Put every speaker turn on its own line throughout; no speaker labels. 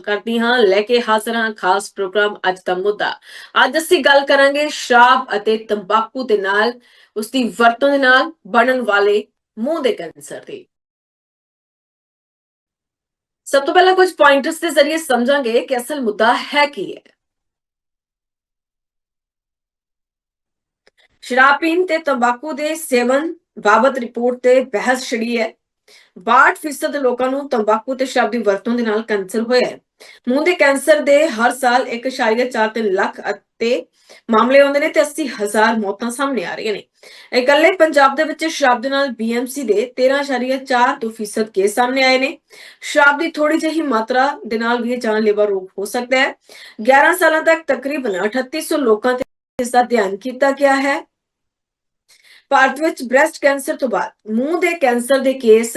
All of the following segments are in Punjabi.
ਕਰਦੀ ਹਾਂ, ਲੈ ਕੇ ਹਾਜ਼ਰ ਹਾਂ ਖਾਸ ਪ੍ਰੋਗਰਾਮ ਅੱਜ ਦਾ ਮੁੱਦਾ। ਅੱਜ ਅਸੀਂ ਗੱਲ ਕਰਾਂਗੇ ਸ਼ਰਾਬ ਅਤੇ ਤੰਬਾਕੂ ਦੇ ਨਾਲ, ਉਸ ਦੀ ਵਰਤੋਂ ਦੇ ਨਾਲ ਬਣਨ ਵਾਲੇ ਮੂੰਹ ਦੇ ਕੈਂਸਰ ਦੀ। ਸਭ ਤੋਂ ਪਹਿਲਾਂ ਕੁਝ ਪੁਆਇੰਟਰਸ ਦੇ ਜ਼ਰੀਏ ਸਮਝਾਂਗੇ ਕਿ ਅਸਲ ਮੁੱਦਾ ਹੈ ਕੀ ਹੈ। ਸ਼ਰਾਬ ਪੀਣ ਤੇ ਤੰਬਾਕੂ ਦੇ ਸੇਵਨ ਬਾਬਤ ਰਿਪੋਰਟ ਤੇ ਬਹਿਸ ਛਿੜੀ ਹੈ। 62% ਲੋਕਾਂ ਨੂੰ ਤੰਬਾਕੂ ਤੇ ਸ਼ਰਾਬ ਦੀ ਵਰਤੋਂ ਦੇ ਨਾਲ ਕੈਂਸਰ ਹੋਇਆ ਹੈ। ਮੂੰਹ ਦੇ ਕੈਂਸਰ ਦੇ ਹਰ ਸਾਲ 1.4 ਲੱਖ ਅਤੇ ਮਾਮਲੇ ਆਉਂਦੇ ਨੇ ਤੇ 80 ਮੌਤਾਂ ਸਾਹਮਣੇ ਆ ਰਹੀਆਂ ਨੇ। ਇਕੱਲੇ ਪੰਜਾਬ ਦੇ ਵਿੱਚ ਸ਼ਰਾਬ ਦੇ ਨਾਲ BMC ਦੇ 13.4% ਕੇਸ ਸਾਹਮਣੇ ਆਏ ਨੇ। ਸ਼ਰਾਬ ਦੀ ਥੋੜੀ ਜਿਹੀ ਮਾਤਰਾ ਦੇ ਨਾਲ ਵੀ ਇਹ ਜਾਨਲੇਵਾ ਰੋਗ ਹੋ ਸਕਦਾ ਹੈ। 11 ਸਾਲਾਂ ਤੱਕ ਤਕਰੀਬਨ 3800 ਲੋਕਾਂ ਤੇ ਇਸ ਦਾ ਧਿਆਨ ਕੀਤਾ ਗਿਆ ਹੈ। ਭਾਰਤ ਵਿੱਚ ਬ੍ਰੈਸਟ ਕੈਂਸਰ ਤੋਂ ਬਾਅਦ ਮੂੰਹ ਦੇ ਕੈਂਸਰ ਦੇ ਕੇਸ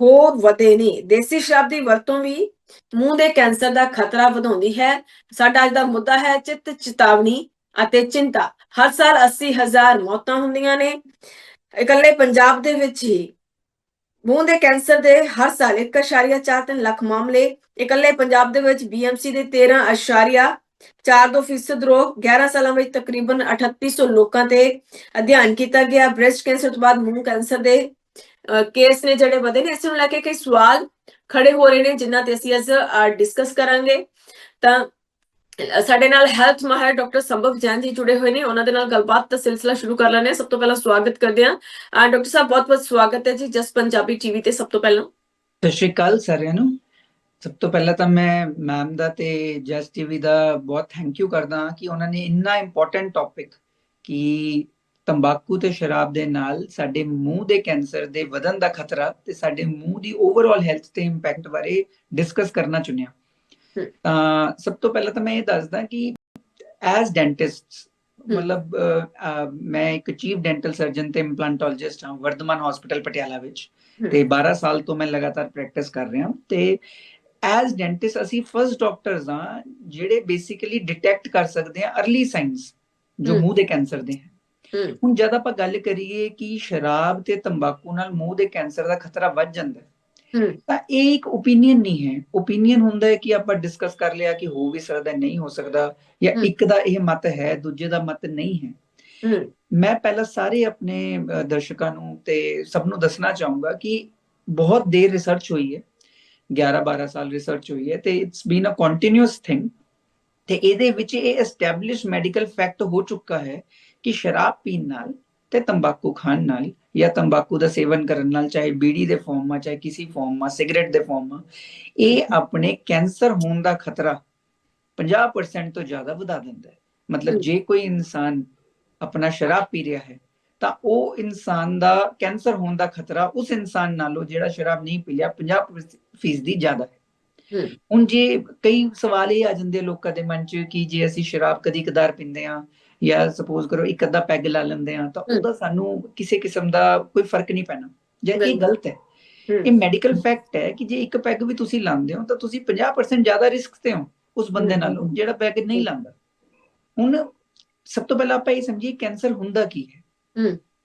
ਹੋਰ ਵਧੇ ਨੇ ਦੇਸੀ ਸ਼ਰਾਬ ਦੀ ਵਰਤੋਂ ਵੀ ਮੂੰਹ ਦੇ ਕੈਂਸਰ ਦਾ ਖਤਰਾ ਵਧਾਉਂਦੀ ਹੈ। ਸਾਡਾ ਅੱਜ ਦਾ ਮੁੱਦਾ ਹੈ ਚਿੱਤ ਚੇਤਾਵਨੀ ਅਤੇ ਚਿੰਤਾ। ਹਰ ਸਾਲ 80 ਹਜ਼ਾਰ ਮੌਤਾਂ ਹੁੰਦੀਆਂ ਨੇ। ਇਕੱਲੇ ਪੰਜਾਬ ਦੇ ਵਿੱਚ ਹੀ ਮੂੰਹ ਦੇ ਕੈਂਸਰ ਦੇ ਹਰ ਸਾਲ 1.43 ਲੱਖ ਮਾਮਲੇ। ਇਕੱਲੇ ਪੰਜਾਬ ਦੇ ਵਿੱਚ BMC ਦੇ 13.42 ਫੀਸਦ ਰੋਗ 11 ਸਾਲਾਂ ਵਿੱਚ ਤਕਰੀਬਨ 3800 ਲੋਕਾਂ ਤੇ ਅਧਿਐਨ ਕੀਤਾ ਗਿਆ। ਬ੍ਰੈਸਟ ਕੈਂਸਰ ਤੋਂ ਬਾਅਦ ਮੂੰਹ ਕੈਂਸਰ ਦੇ ਕੇਸ ਨੇ ਜਿਹੜੇ ਵਧੇ ਨੇ, ਇਸ ਨੂੰ ਲੈ ਕੇ ਕਈ ਸਵਾਲ ਖੜੇ ਹੋ ਰਹੇ ਨੇ, ਜਿਨ੍ਹਾਂ ਤੇ ਅਸੀਂ ਅੱਜ ਡਿਸਕਸ ਕਰਾਂਗੇ। ਤਾਂ ਸਾਡੇ ਨਾਲ ਹੈਲਥ ਮਾਹਰ ਡਾਕਟਰ ਸੰਭਵ ਜੈਨ ਜੀ ਜੁੜੇ ਹੋਏ ਨੇ। ਉਹਨਾਂ ਦੇ ਨਾਲ ਗੱਲਬਾਤ ਦਾ ਸਿਲਸਿਲਾ ਸ਼ੁਰੂ ਕਰ ਲੈਣੇ ਸਭ ਤੋਂ ਪਹਿਲਾਂ ਸਵਾਗਤ ਕਰਦੇ ਹਾਂ। ਡਾਕਟਰ ਸਾਹਿਬ, ਬਹੁਤ ਬਹੁਤ ਸਵਾਗਤ ਹੈ ਜੀ, ਜਸ ਪੰਜਾਬੀ ਟੀਵੀ ਤੇ ਸਭ ਤੋਂ ਪਹਿਲਾਂ।
ਸਤਿ ਸ਼੍ਰੀ ਅਕਾਲ ਸਾਰਿਆਂ ਨੂੰ। ਸਭ ਤੋਂ ਪਹਿਲਾਂ ਤਾਂ ਮੈਂ ਮੈਮ ਦਾ ਤੇ ਜਸ ਟੀਵੀ ਦਾ ਬਹੁਤ ਥੈਂਕ ਯੂ ਕਰਦਾ ਕਿ ਉਹਨਾਂ ਨੇ ਇੰਨਾ ਇੰਪੋਰਟੈਂਟ ਟੌਪਿਕ ਕਿ ਤੰਬਾਕੂ ਤੇ ਸ਼ਰਾਬ ਦੇ ਨਾਲ ਸਾਡੇ ਮੂੰਹ ਦੇ ਕੈਂਸਰ ਦੇ ਵਧਣ ਦਾ ਖਤਰਾ ਤੇ ਸਾਡੇ ਮੂੰਹ ਦੀ ਓਵਰਆਲ ਹੈਲਥ ਤੇ ਇੰਪੈਕਟ ਬਾਰੇ ਡਿਸਕਸ ਕਰਨਾ ਚੁਣਿਆ। ਤਾਂ ਸਭ ਤੋਂ ਪਹਿਲਾਂ ਤਾਂ ਮੈਂ ਇਹ ਦੱਸਦਾ ਕਿ ਐਜ਼ ਡੈਂਟਿਸਟਸ। ਮਤਲਬ ਮੈਂ ਇੱਕ ਚੀਫ ਡੈਂਟਲ ਸਰਜਨ ਤੇ ਇੰਪਲਾਂਟੋਲੋਜਿਸਟ ਹਾਂ ਵਰਧਮਾਨ ਹਸਪੀਟਲ ਪਟਿਆਲਾ ਵਿੱਚ ਤੇ 12 ਸਾਲ ਤੋਂ ਮੈਂ ਲਗਾਤਾਰ ਪ੍ਰੈਕਟਿਸ ਕਰ ਰਿਹਾ ਤੇ ਐਜ਼ ਡੈਂਟਿਸਟ ਅਸੀਂ ਫਰਸਟ ਡਾਕਟਰਸ ਹਾਂ ਜਿਹੜੇ ਬੇਸਿਕਲੀ ਡਿਟੈਕਟ ਕਰ ਸਕਦੇ ਹਾਂ अर्ਲੀ ਸਾਈਨਸ ਜੋ। ਮੂੰਹ ਦੇ ਕੈਂਸਰ ਦੇ
ਹਮ।
ਹੁਣ ਜਦ ਆਪਾਂ ਗੱਲ ਕਰੀਏ ਕਿ ਸ਼ਰਾਬ ਤੇ ਤੰਬਾਕੂ ਨਾਲ ਮੂੰਹ ਦੇ ਕੈਂਸਰ ਦਾ ਖਤਰਾ ਵੱਧ ਜਾਂਦਾ ਹੈ। ਤਾਂ ਇਹ ਇੱਕ ਓਪੀਨੀਅਨ ਨਹੀਂ ਹੈ। ਓਪੀਨੀਅਨ ਹੁੰਦਾ ਹੈ ਕਿ ਆਪਾਂ ਡਿਸਕਸ ਕਰ ਲਿਆ ਕਿ ਹੋ ਵੀ ਸਕਦਾ ਨਹੀਂ ਹੋ ਸਕਦਾ ਜਾਂ। ਇੱਕ ਦਾ ਇਹ ਮਤ ਹੈ ਦੂਜੇ ਦਾ ਮਤ ਨਹੀਂ ਹੈ। ਮੈਂ ਪਹਿਲਾਂ ਸਾਰੇ ਆਪਣੇ ਦਰਸ਼ਕਾਂ ਨੂੰ ਤੇ ਸਭ ਨੂੰ ਦੱਸਣਾ ਚਾਹੂੰਗਾ ਕਿ ਬਹੁਤ ਦੇਰ ਰਿਸਰਚ ਹੋਈ ਹੈ। 11 12 ਸਾਲ ਰਿਸਰਚ ਹੋਈ ਹੈ ਤੇ it's been a continuous thing ਤੇ ਇਹਦੇ ਵਿੱਚ ਇਹ ਐਸਟੈਬਲਿਸ਼ ਮੈਡੀਕਲ ਫੈਕਟ ਹੋ ਚੁੱਕਾ ਹੈ ਕਿ ਸ਼ਰਾਬ ਪੀਣ ਨਾਲ ਤੇ ਤੰਬਾਕੂ ਖਾਣ ਨਾਲ ਜਾਂ ਤੰਬਾਕੂ ਦਾ ਸੇਵਨ ਕਰਨ ਨਾਲ ਚਾਹੇ ਬੀੜੀ ਦੇ ਫਾਰਮ ਮਾ ਚਾਹੇ ਕਿਸੇ ਫਾਰਮ ਮਾ ਸਿਗਰਟ ਦੇ ਫਾਰਮ ਮਾ ਇਹ ਆਪਣੇ ਕੈਂਸਰ ਹੋਣ ਦਾ ਖਤਰਾ 50% ਤੋਂ ਜ਼ਿਆਦਾ ਵਧਾ ਦਿੰਦਾ ਹੈ ਮਤਲਬ। ਜੇ ਕੋਈ ਇਨਸਾਨ ਆਪਣਾ ਸ਼ਰਾਬ ਪੀ ਰਿਹਾ ਹੈ ਤਾਂ ਉਹ ਇਨਸਾਨ ਦਾ ਕੈਂਸਰ ਹੋਣ ਦਾ ਖਤਰਾ ਉਸ ਇਨਸਾਨ ਨਾਲੋਂ ਜਿਹੜਾ ਸ਼ਰਾਬ ਨਹੀਂ ਪੀ ਲਿਆ 50% ਦੀ ਜ਼ਿਆਦਾ ਹੈ। ਹੁਣ ਜੇ ਕਈ ਸਵਾਲ ਇਹ ਆ ਜਾਂਦੇ ਲੋਕਾਂ ਦੇ ਮਨ 'ਚ ਕਿ ਜੇ ਅਸੀਂ ਸ਼ਰਾਬ ਕਦੀ ਕਦਾਰ ਪੀਂਦੇ ਆ ਜਾਂ ਸਪੋਜ਼ ਕਰੋ ਇੱਕ ਅੱਧਾ ਪੈਗ ਲਾ ਲੈਂਦੇ ਆ ਤਾਂ। ਉਹਦਾ ਸਾਨੂੰ ਕਿਸੇ ਕਿਸਮ ਦਾ ਕੋਈ ਫ਼ਰਕ ਨਹੀਂ ਪੈਣਾ ਜਾਂ ਇਹ। ਗਲਤ ਹੈ ਇਹ ਮੈਡੀਕਲ ਫੈਕਟ ਹੈ ਕਿ ਜੇ ਇੱਕ ਪੈਗ ਵੀ ਤੁਸੀਂ ਲਾਉਂਦੇ ਹੋ ਤਾਂ ਤੁਸੀਂ 50% ਜ਼ਿਆਦਾ ਰਿਸਕ ਤੇ ਹੋ ਉਸ ਬੰਦੇ। ਨਾਲੋਂ ਜਿਹੜਾ ਪੈਗ ਨਹੀਂ ਲਾਉਂਦਾ ਹੁਣ ਸਭ ਤੋਂ ਪਹਿਲਾਂ ਆਪਾਂ ਇਹ ਸਮਝੀਏ ਕੈਂਸਰ ਹੁੰਦਾ ਕੀ ਹੈ।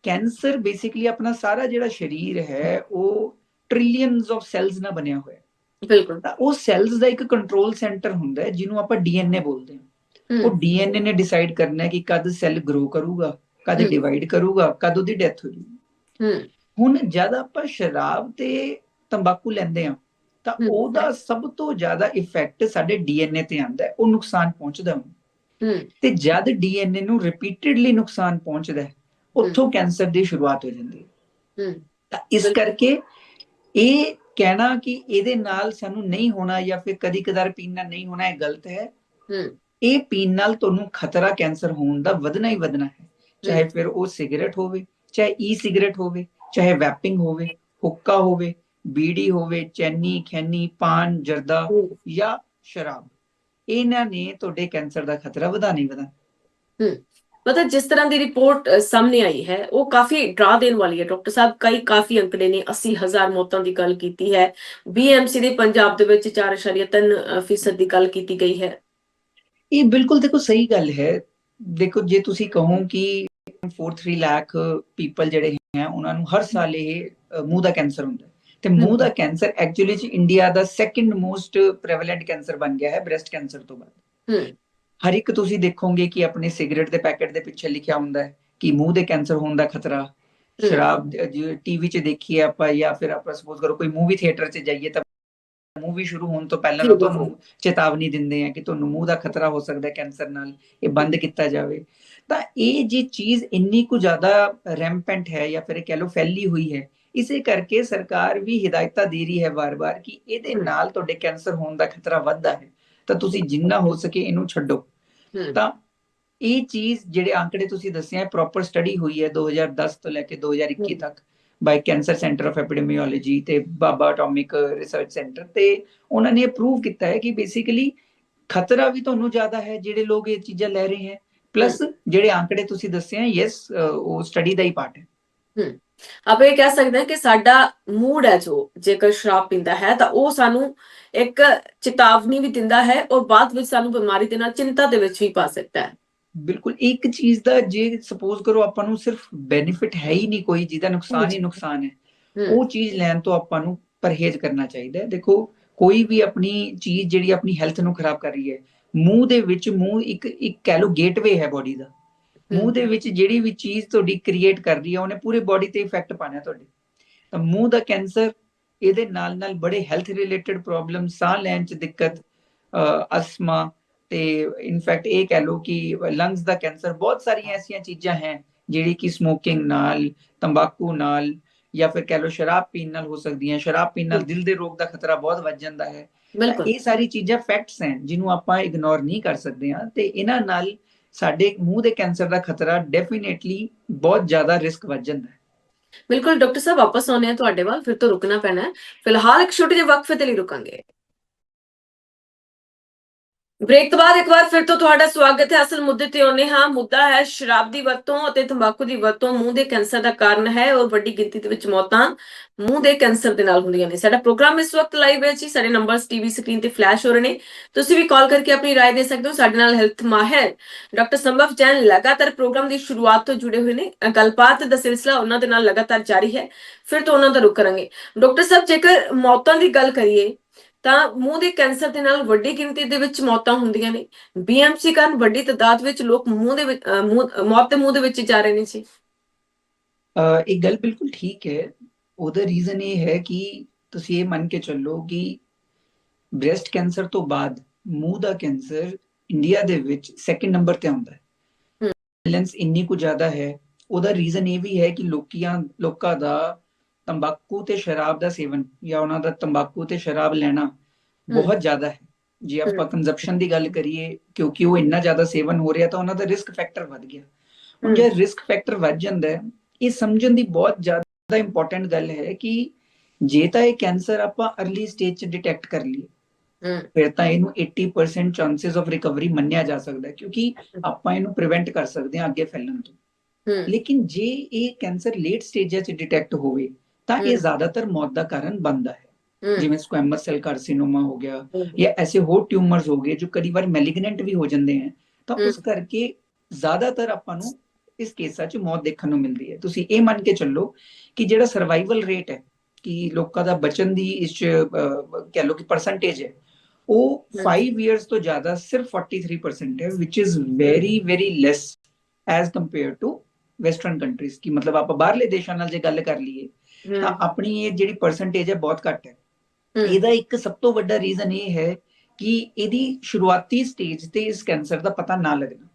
ਕੈਂਸਰ ਬੇਸਿਕਲੀ ਆਪਣਾ ਸਾਰਾ ਜਿਹੜਾ ਸਰੀਰ ਹੈ ਉਹ ਟ੍ਰਿਲੀਅਨਸ ਆਫ ਸੈਲਸ ਨਾਲ ਬਣਿਆ ਹੋਇਆ ਹੈ
ਬਿਲਕੁਲ
ਤਾਂ ਉਹ ਸੈਲਸ ਦਾ ਇੱਕ ਕੰਟਰੋਲ ਸੈਂਟਰ ਹੁੰਦਾ ਹੈ ਜਿਹਨੂੰ ਆਪਾਂ ਡੀਐਨਏ ਬੋਲਦੇ ਹਾਂ ਉਹ ਡੀਐਨਏ ਨੇ ਡਿਸਾਈਡ ਕਰਨਾ ਹੈ ਕਿ ਕਦ ਸੈੱਲ ਗਰੋ ਕਰੂਗਾ ਕਦ। ਡਿਵਾਈਡ ਕਰੂਗਾ ਕਦ ਉਹਦੀ ਡੈਥ ਹੋ ਜੂਗੀ। ਹੁਣ ਜਦ ਆਪਾਂ ਸ਼ਰਾਬ ਤੇ ਤੰਬਾਕੂ ਲੈਂਦੇ ਆ ਤਾਂ। ਉਹਦਾ ਸਭ ਤੋਂ ਜ਼ਿਆਦਾ ਇਫੈਕਟ ਸਾਡੇ ਡੀਐਨਏ ਤੇ ਆਂਦਾ ਹੈ ਉਹ ਨੁਕਸਾਨ ਪਹੁੰਚਦਾ
ਹਮ,
ਤੇ ਜਦ ਡੀਐਨਏ ਨੂੰ ਰਿਪੀਟਡਲੀ ਨੁਕਸਾਨ ਪਹੁੰਚਦਾ ਹੈ ਉੱਥੋਂ ਕੈਂਸਰ ਦੀ ਸ਼ੁਰੂਆਤ ਹੋ ਜਾਂਦੀ ਹੈ।
ਹਮ,
ਤਾਂ ਇਸ। ਕਰਕੇ ਇਹ ਕਹਿਣਾ ਕਿ ਇਹਦੇ ਨਾਲ ਸਾਨੂੰ ਨਹੀਂ ਹੋਣਾ ਜਾਂ ਫਿਰ ਕਦੀ ਕਦਾਰ ਪੀਣਾ ਨਹੀਂ ਹੋਣਾ ਇਹ ਗਲਤ ਹੈ।
ਹਮ,
ਇਹ ਪੀਣ ਨਾਲ ਤੁਹਾਨੂੰ ਖਤਰਾ ਕੈਂਸਰ ਹੋਣ ਦਾ ਵਧਣਾ ਹੀ ਵਧਣਾ ਹੈ। ਚਾਹੇ ਫਿਰ ਉਹ ਸਿਗਰਟ ਹੋਵੇ ਚਾਹੇ ਈ ਸਿਗਰਟ ਹੋਵੇ ਚਾਹੇ ਵੈਪਿੰਗ ਹੋਵੇ ਹੁੱਕਾ ਹੋਵੇ ਬੀੜੀ ਹੋਵੇ ਚੈਨੀ ਖੈਨੀ ਪਾਨ ਜਰਦਾ ਜਾਂ ਸ਼ਰਾਬ। ਇਹਨਾਂ ਨੇ ਤੁਹਾਡੇ ਕੈਂਸਰ ਦਾ ਖਤਰਾ ਵਧਾਉਣਾ ਹੀ। ਵਧਾਉਣਾ
ਮਤਲਬ ਜਿਸ ਤਰ੍ਹਾਂ ਦੀ ਰਿਪੋਰਟ ਸਾਹਮਣੇ ਆਈ ਹੈ ਉਹ ਕਾਫੀ ਡਰਾ ਦੇਣ ਵਾਲੀ ਹੈ। ਡਾਕਟਰ ਸਾਹਿਬ ਕਈ ਕਾਫੀ ਅੰਕੜੇ ਨੇ 80000 ਮੌਤਾਂ ਦੀ ਗੱਲ ਕੀਤੀ ਹੈ। BMC ਦੇ ਪੰਜਾਬ ਦੇ ਵਿੱਚ 4.3% ਫੀਸਦ ਦੀ ਗੱਲ ਕੀਤੀ ਗਈ ਹੈ।
ਇਹ ਬਿਲਕੁਲ ਦੇਖੋ ਸਹੀ ਗੱਲ ਹੈ। ਦੇਖੋ ਜੇ ਤੁਸੀਂ ਕਹੋ ਕਿ 4-3 ਲੱਖ ਪੀਪਲ ਜਿਹੜੇ ਹੈ ਉਹਨਾਂ ਨੂੰ ਹਰ ਸਾਲ ਇਹ ਮੂੰਹ ਦਾ ਕੈਂਸਰ ਹੁੰਦਾ ਤੇ ਮੂੰਹ ਦਾ ਕੈਂਸਰ ਐਕਚੁਅਲੀ ਚ ਇੰਡੀਆ ਦਾ ਸੈਕੰਡ ਮੋਸਟ ਪ੍ਰੈਵਲੈਂਟ ਕੈਂਸਰ ਬਣ ਗਿਆ ਹੈ ਬ੍ਰੈਸਟ ਕੈਂਸਰ ਤੋਂ ਬਾਅਦ। ਹਰ ਇੱਕ ਤੁਸੀਂ ਦੇਖੋਗੇ ਕਿ ਆਪਣੇ ਸਿਗਰਟ ਦੇ ਪੈਕੇਟ ਦੇ ਪਿੱਛੇ ਲਿਖਿਆ ਹੁੰਦਾ ਹੈ ਕਿ ਮੂੰਹ ਦੇ ਕੈਂਸਰ ਹੋਣ ਦਾ ਖਤਰਾ। ਸ਼ਰਾਬ ਟੀਵੀ 'ਚ ਦੇਖੀਏ ਆਪਾਂ ਜਾਂ ਫਿਰ ਆਪਾਂ ਸਪੋਜ਼ ਕਰੋ ਕੋਈ ਮੂਵੀ ਥੀਏਟਰ 'ਚ ਜਾਈਏ ਤਾਂ ਮੂਵੀ ਸ਼ੁਰੂ ਹੋਣ ਤੋਂ ਪਹਿਲਾਂ ਉਹ ਤੁਹਾਨੂੰ ਚੇਤਾਵਨੀ ਦਿੰਦੇ ਆ ਕਿ ਤੁਹਾਨੂੰ ਮੂੰਹ ਦਾ ਖਤਰਾ ਹੋ ਸਕਦਾ ਹੈ ਕੈਂਸਰ ਨਾਲ ਇਹ ਬੰਦ ਕੀਤਾ ਜਾਵੇ। ਤਾਂ ਇਹ ਜੀ ਚੀਜ਼ ਇੰਨੀ ਕੁ ਜ਼ਿਆਦਾ ਰੈਂਪੈਂਟ ਹੈ ਜਾਂ ਫਿਰ ਕਹਿ ਲਓ ਫੈਲੀ ਹੋਈ ਹੈ ਇਸੇ ਕਰਕੇ ਸਰਕਾਰ ਵੀ ਹਿਦਾਇਤਾਂ ਦੇ ਰਹੀ ਹੈ ਵਾਰ-ਵਾਰ ਕਿ ਇਹਦੇ। ਨਾਲ ਤੁਹਾਡੇ ਕੈਂਸਰ ਹੋਣ ਦਾ ਖਤਰਾ ਵੱਧਦਾ ਹੈ। ਤਾਂ ਤੁਸੀਂ ਜਿੰਨਾ ਹੋ ਸਕੇ ਇਹਨੂੰ ਛੱਡੋ। ਤਾਂ ਇਹ ਚੀਜ਼ ਜਿਹੜੇ ਆંકੜੇ ਤੁਸੀਂ ਦੱਸਿਆ ਹੈ ਪ੍ਰੋਪਰ ਸਟੱਡੀ ਹੋਈ ਹੈ 2010 ਤੋਂ ਲੈ ਕੇ 2021
ਹਮ।
ਤੱਕ। By cancer centre of epidemiology ਤੇ ਬਾਬਾ ਐਟੋਮਿਕ ਰਿਸਰਚ ਸੈਂਟਰ ਤੇ ਉਹਨਾਂ ਨੇ ਪ੍ਰੂਵ ਕੀਤਾ ਹੈ ਕਿ ਬੇਸਿਕਲੀ ਖਤਰਾ ਵੀ ਤੁਹਾਨੂੰ ਜ਼ਿਆਦਾ ਹੈ ਜਿਹੜੇ ਲੋਕ ਇਹ ਚੀਜ਼ਾਂ ਲੈ ਰਹੇ ਹੈ ਪਲੱਸ ਜਿਹੜੇ ਆંકੜੇ ਤੁਸੀਂ ਦੱਸੇ ਹੈ ਯੈਸ ਉਹ ਸਟੱਡੀ ਦਾ ਹੀ ਪਾਰਟ ਹੈ।
ਆਪਾਂ ਇਹ ਕਹਿ ਸਕਦੇ ਹਾਂ ਕਿ ਸਾਡਾ ਮੂਡ ਹੈ ਜੋ ਜੇਕਰ ਸ਼ਰਾਬ ਪੀਂਦਾ ਹੈ ਤਾਂ ਉਹ ਸਾਨੂੰ ਇੱਕ ਚੇਤਾਵਨੀ ਵੀ ਦਿੰਦਾ ਹੈ ਔਰ ਬਾਅਦ ਵਿੱਚ ਸਾਨੂੰ ਬਿਮਾਰੀ ਦੇ ਨਾਲ ਚਿੰਤਾ ਦੇ ਵਿੱਚ ਵੀ ਪਾ ਸਕਦਾ ਹੈ।
ਬਿਲਕੁਲ ਇੱਕ ਚੀਜ਼ ਦਾ ਜੇ ਸਪੋਜ਼ ਕਰੋ ਆਪਾਂ ਨੂੰ ਸਿਰਫ ਬੈਨੀਫਿਟ ਹੈ ਹੀ ਨਹੀਂ ਕੋਈ ਜਿਹਦਾ ਨੁਕਸਾਨ ਹੀ। ਨੁਕਸਾਨ ਹੈ। ਉਹ ਚੀਜ਼ ਲੈਣ ਤੋਂ ਆਪਾਂ ਨੂੰ ਪਰਹੇਜ਼ ਕਰਨਾ ਚਾਹੀਦਾ ਹੈ। ਦੇਖੋ ਕੋਈ ਵੀ ਆਪਣੀ ਚੀਜ਼ ਜਿਹੜੀ ਆਪਣੀ ਹੈਲਥ ਨੂੰ ਖਰਾਬ ਕਰ ਰਹੀ ਹੈ ਮੂੰਹ ਦੇ ਵਿੱਚ ਮੂੰਹ ਇੱਕ ਇੱਕ ਕਹਿ ਲਓ ਗੇਟਵੇ ਹੈ ਬਾਡੀ ਦਾ। ਮੂੰਹ ਦੇ ਵਿੱਚ ਜਿਹੜੀ ਵੀ ਚੀਜ਼ ਤੁਹਾਡੀ ਕ੍ਰੀਏਟ ਕਰ ਰਹੀ ਹੈ ਉਹਨੇ ਪੂਰੇ ਬਾਡੀ ਤੇ ਇਫੈਕਟ ਪਾਣਾ ਤੁਹਾਡੇ। ਤਾਂ ਮੂੰਹ ਦਾ ਕੈਂਸਰ ਇਹਦੇ ਨਾਲ ਨਾਲ ਬੜੇ ਹੈਲਥ ਰਿਲੇਟਡ ਪ੍ਰੋਬਲਮ ਸਾਹ ਲੈਣ ਚ ਦਿੱਕਤ ਅਹ, ਅਸਥਮਾ ਤੇ ਇਨਫੈਕਟ ਇਹ ਕਹਿ ਲਓ ਕਿ ਲੰਗਸ ਦਾ ਕੈਂਸਰ ਬਹੁਤ ਸਾਰੀਆਂ ਐਸੀਆਂ ਚੀਜ਼ਾਂ ਹੈ ਜਿਹੜੀ ਕਿ ਸਮੋਕਿੰਗ ਨਾਲ ਤੰਬਾਕੂ ਨਾਲ ਜਾਂ ਫਿਰ ਕਹਿ ਲਓ ਸ਼ਰਾਬ ਪੀਣ ਨਾਲ ਹੋ ਸਕਦੀਆਂ ਸ਼ਰਾਬ ਪੀਣ ਨਾਲ ਦਿਲ ਦੇ ਰੋਗ ਦਾ ਖਤਰਾ ਬਹੁਤ ਵੱਧ ਜਾਂਦਾ ਹੈ। ਇਹ ਸਾਰੀ ਚੀਜ਼ਾਂ ਫੈਕਟਸ ਹਨ ਜਿਹਨੂੰ ਆਪਾਂ ਇਗਨੋਰ ਨਹੀਂ ਕਰ ਸਕਦੇ ਹਾਂ ਤੇ ਇਹਨਾਂ ਨਾਲ ਸਾਡੇ ਮੂੰਹ ਦੇ ਕੈਂਸਰ ਦਾ ਖਤਰਾ ਡੈਫੀਨੇਟਲੀ ਬਹੁਤ ਜ਼ਿਆਦਾ ਰਿਸਕ ਵੱਧ ਜਾਂਦਾ ਹੈ।
ਬਿਲਕੁਲ ਡਾਕਟਰ ਸਾਹਿਬ ਵਾਪਸ ਆਉਣੇ ਆ ਤੁਹਾਡੇ ਵੱਲ ਫਿਰ ਤੋਂ ਰੁਕਣਾ ਪੈਣਾ ਹੈ। ਫਿਲਹਾਲ ਇੱਕ ਛੋਟੇ ਜਿਹੇ ਵਕਫੇ ਤੇ ਲਈ ਰੁਕਾਂਗੇ। ਬ੍ਰੇਕ ਤੋਂ ਬਾਅਦ ਇੱਕ ਵਾਰ ਫਿਰ ਤੋਂ ਤੁਹਾਡਾ ਸਵਾਗਤ ਹੈ ਅਸਲ ਮੁੱਦੇ ਤੇ ਆਉਨੇ ਹਾਂ ਮੁੱਦਾ ਹੈ ਸ਼ਰਾਬ ਦੀ ਵਰਤੋਂ ਅਤੇ ਤੰਬਾਕੂ ਦੀ ਵਰਤੋਂ ਮੂੰਹ ਦੇ ਕੈਂਸਰ ਦਾ ਕਾਰਨ ਹੈ ਔਰ ਵੱਡੀ ਗਿਣਤੀ ਦੇ ਵਿੱਚ ਮੌਤਾਂ ਮੂੰਹ ਦੇ ਕੈਂਸਰ ਦੇ ਨਾਲ ਹੁੰਦੀਆਂ ਨੇ ਸਾਡਾ ਪ੍ਰੋਗਰਾਮ ਇਸ ਵਕਤ ਲਾਈਵ ਹੈ ਜੀ ਸਾਡੇ ਨੰਬਰਸ ਟੀਵੀ ਸਕਰੀਨ ਤੇ ਫਲੈਸ਼ ਹੋ ਰਹੇ ਨੇ ਤੁਸੀਂ ਵੀ ਕਾਲ ਕਰਕੇ ਆਪਣੀ رائے ਦੇ ਸਕਦੇ ਹੋ ਸਾਡੇ ਨਾਲ ਹੈਲਥ ਮਾਹਿਰ ਡਾਕਟਰ ਸੰਭਵ ਜੈਨ ਲਗਾਤਾਰ ਪ੍ਰੋਗਰਾਮ ਦੀ ਸ਼ੁਰੂਆਤ ਤੋਂ ਜੁੜੇ ਹੋਏ ਨੇ ਅ, ਗੱਲਬਾਤ ਦਾ ਸਿਲਸਿਲਾ ਉਹਨਾਂ ਦੇ ਨਾਲ ਲਗਾਤਾਰ ਜਾਰੀ ਹੈ ਫਿਰ ਤੋਂ ਉਹਨਾਂ ਦਾ ਰੁਕ ਕਰਾਂਗੇ ਡਾਕਟਰ ਸਾਹਿਬ ਜੇਕਰ ਮੌਤਾਂ ਦੀ ਗੱਲ ਕਰੀਏ ਤਾਂ ਮੂੰਹ ਦੇ ਕੈਂਸਰ ਦੇ ਨਾਲ ਵੱਡੀ ਗਿਣਤੀ ਦੇ ਵਿੱਚ ਮੌਤਾਂ ਹੁੰਦੀਆਂ ਨੇ। ਬੀਐਮਸੀ ਕਾਰਨ ਵੱਡੀ ਤਦਾਦ ਵਿੱਚ ਲੋਕ ਮੂੰਹ ਦੇ ਮੌਤ ਦੇ ਮੂੰਹ ਦੇ ਵਿੱਚ ਜਾ ਰਹੇ ਨੇ ਜੀ।
ਇਹ ਗੱਲ ਬਿਲਕੁਲ ਠੀਕ ਹੈ। ਉਹਦਾ ਰੀਜ਼ਨ ਇਹ ਹੈ ਕਿ ਤੁਸੀਂ ਇਹ ਮੰਨ ਕੇ ਚੱਲੋ ਕਿ ਬ੍ਰੈਸਟ ਕੈਂਸਰ ਤੋਂ ਬਾਅਦ ਮੂੰਹ ਦਾ ਕੈਂਸਰ ਇੰਡੀਆ ਦੇ ਵਿੱਚ ਸੈਕੰਡ ਨੰਬਰ ਤੇ ਆਉਂਦਾ ਹੈ। ਬੈਲੈਂਸ ਇੰਨੀ ਕੁ ਜ਼ਿਆਦਾ ਹੈ। ਉਹਦਾ ਰੀਜ਼ਨ ਇਹ ਵੀ ਹੈ ਕਿ ਲੋਕੀਆਂ ਲੋਕਾਂ ਦਾ ਤੰਬਾਕੂ ਤੇ ਸ਼ਰਾਬ ਦਾ ਸੇਵਨ ਜਾਂ ਉਹਨਾਂ ਦਾ ਤੰਬਾਕੂ ਤੇ ਸ਼ਰਾਬ ਲੈਣਾ ਬਹੁਤ ਜ਼ਿਆਦਾ ਹੈ। ਜੇ ਆਪਾਂ ਕੰਜ਼ੰਪਸ਼ਨ ਦੀ ਗੱਲ ਕਰੀਏ ਕਿਉਂਕਿ ਉਹ ਇੰਨਾ ਜ਼ਿਆਦਾ ਸੇਵਨ ਹੋ ਰਿਹਾ ਤਾਂ ਉਹਨਾਂ ਦਾ ਰਿਸਕ ਫੈਕਟਰ ਵੱਧ ਗਿਆ। ਹੁਣ ਜੇ ਰਿਸਕ ਫੈਕਟਰ ਵੱਧ ਜਾਂਦਾ ਹੈ ਇਹ ਸਮਝਣ ਦੀ ਬਹੁਤ ਜ਼ਿਆਦਾ ਇੰਪੋਰਟੈਂਟ ਗੱਲ ਹੈ ਕਿ ਜੇ ਤਾਂ ਇਹ ਕੈਂਸਰ ਆਪਾਂ अर्ਲੀ ਸਟੇਜ 'ਚ ਡਿਟੈਕਟ ਕਰ ਲਈਏ ਫਿਰ ਤਾਂ ਇਹਨੂੰ 80% ਚਾਂਸਸ ਆਫ ਰਿਕਵਰੀ ਮੰਨਿਆ ਜਾ ਸਕਦਾ ਹੈ ਕਿਉਂਕਿ ਆਪਾਂ ਇਹਨੂੰ ਪ੍ਰੀਵੈਂਟ ਕਰ ਸਕਦੇ ਹਾਂ ਅੱਗੇ ਫੈਲਣ ਤੋਂ। ਲੇਕਿਨ ਜੇ ਇਹ ਕੈਂਸਰ ਲੇਟ ਸਟੇਜਾਂ 'ਚ ਡਿਟੈਕਟ ਹੋਵੇ ਤਾਂ ਇਹ। ਜ਼ਿਆਦਾਤਰ ਮੌਤ ਦਾ ਕਾਰਨ ਬਣਦਾ ਹੈ ਜਿਵੇਂ ਸਕੁਐਮਸ ਸੈਲ ਕਾਰਸਿਨੋਮਾ ਹੋ ਗਿਆ ਜਾਂ ਐਸੇ ਹੋਰ ਟਿਊਮਰਸ ਹੋ ਗਏ ਜੋ ਕਈ ਵਾਰ ਮੈਲਿਗਨੈਂਟ ਵੀ ਹੋ ਜਾਂਦੇ ਹਨ ਤਾਂ ਉਸ। ਕਰਕੇ ਜ਼ਿਆਦਾਤਰ ਆਪਾਂ ਨੂੰ ਇਸ ਕੇਸਾਂ 'ਚ ਮੌਤ ਦੇਖਣ ਨੂੰ ਮਿਲਦੀ ਹੈ ਤੁਸੀਂ ਇਹ ਮੰਨ ਕੇ ਚੱਲੋ ਕਿ ਜਿਹੜਾ ਸਰਵਾਈਵਲ ਰੇਟ ਹੈ ਕਿ ਲੋਕਾਂ ਦਾ ਬਚਣ ਦੀ ਇਸ 'ਚ ਕਹਿ ਲਓ ਕਿ ਪਰਸੈਂਟੇਜ ਹੈ ਉਹ
ਹਮ।
5 ਇਅਰਸ ਤੋਂ ਜ਼ਿਆਦਾ ਸਿਰਫ 43% ਹੈ which is very very less as compared to western countries ਕਿ ਮਤਲਬ ਆਪਾਂ ਬਾਹਰਲੇ ਦੇਸ਼ਾਂ ਨਾਲ ਜੇ ਗੱਲ ਕਰ ਲਈਏ ਤਾਂ ਆਪਣੀ ਇਹ ਜਿਹੜੀ ਪਰਸੈਂਟੇਜ ਹੈ ਬਹੁਤ ਘੱਟ ਹੈ। ਇਹਦਾ ਇੱਕ ਸਭ ਤੋਂ ਵੱਡਾ ਰੀਜ਼ਨ ਇਹ ਹੈ ਕਿ ਇਹਦੀ ਸ਼ੁਰੂਆਤੀ ਸਟੇਜ ਤੇ ਇਸ ਕੈਂਸਰ ਦਾ ਪਤਾ ਨਾ ਲੱਗਣਾ।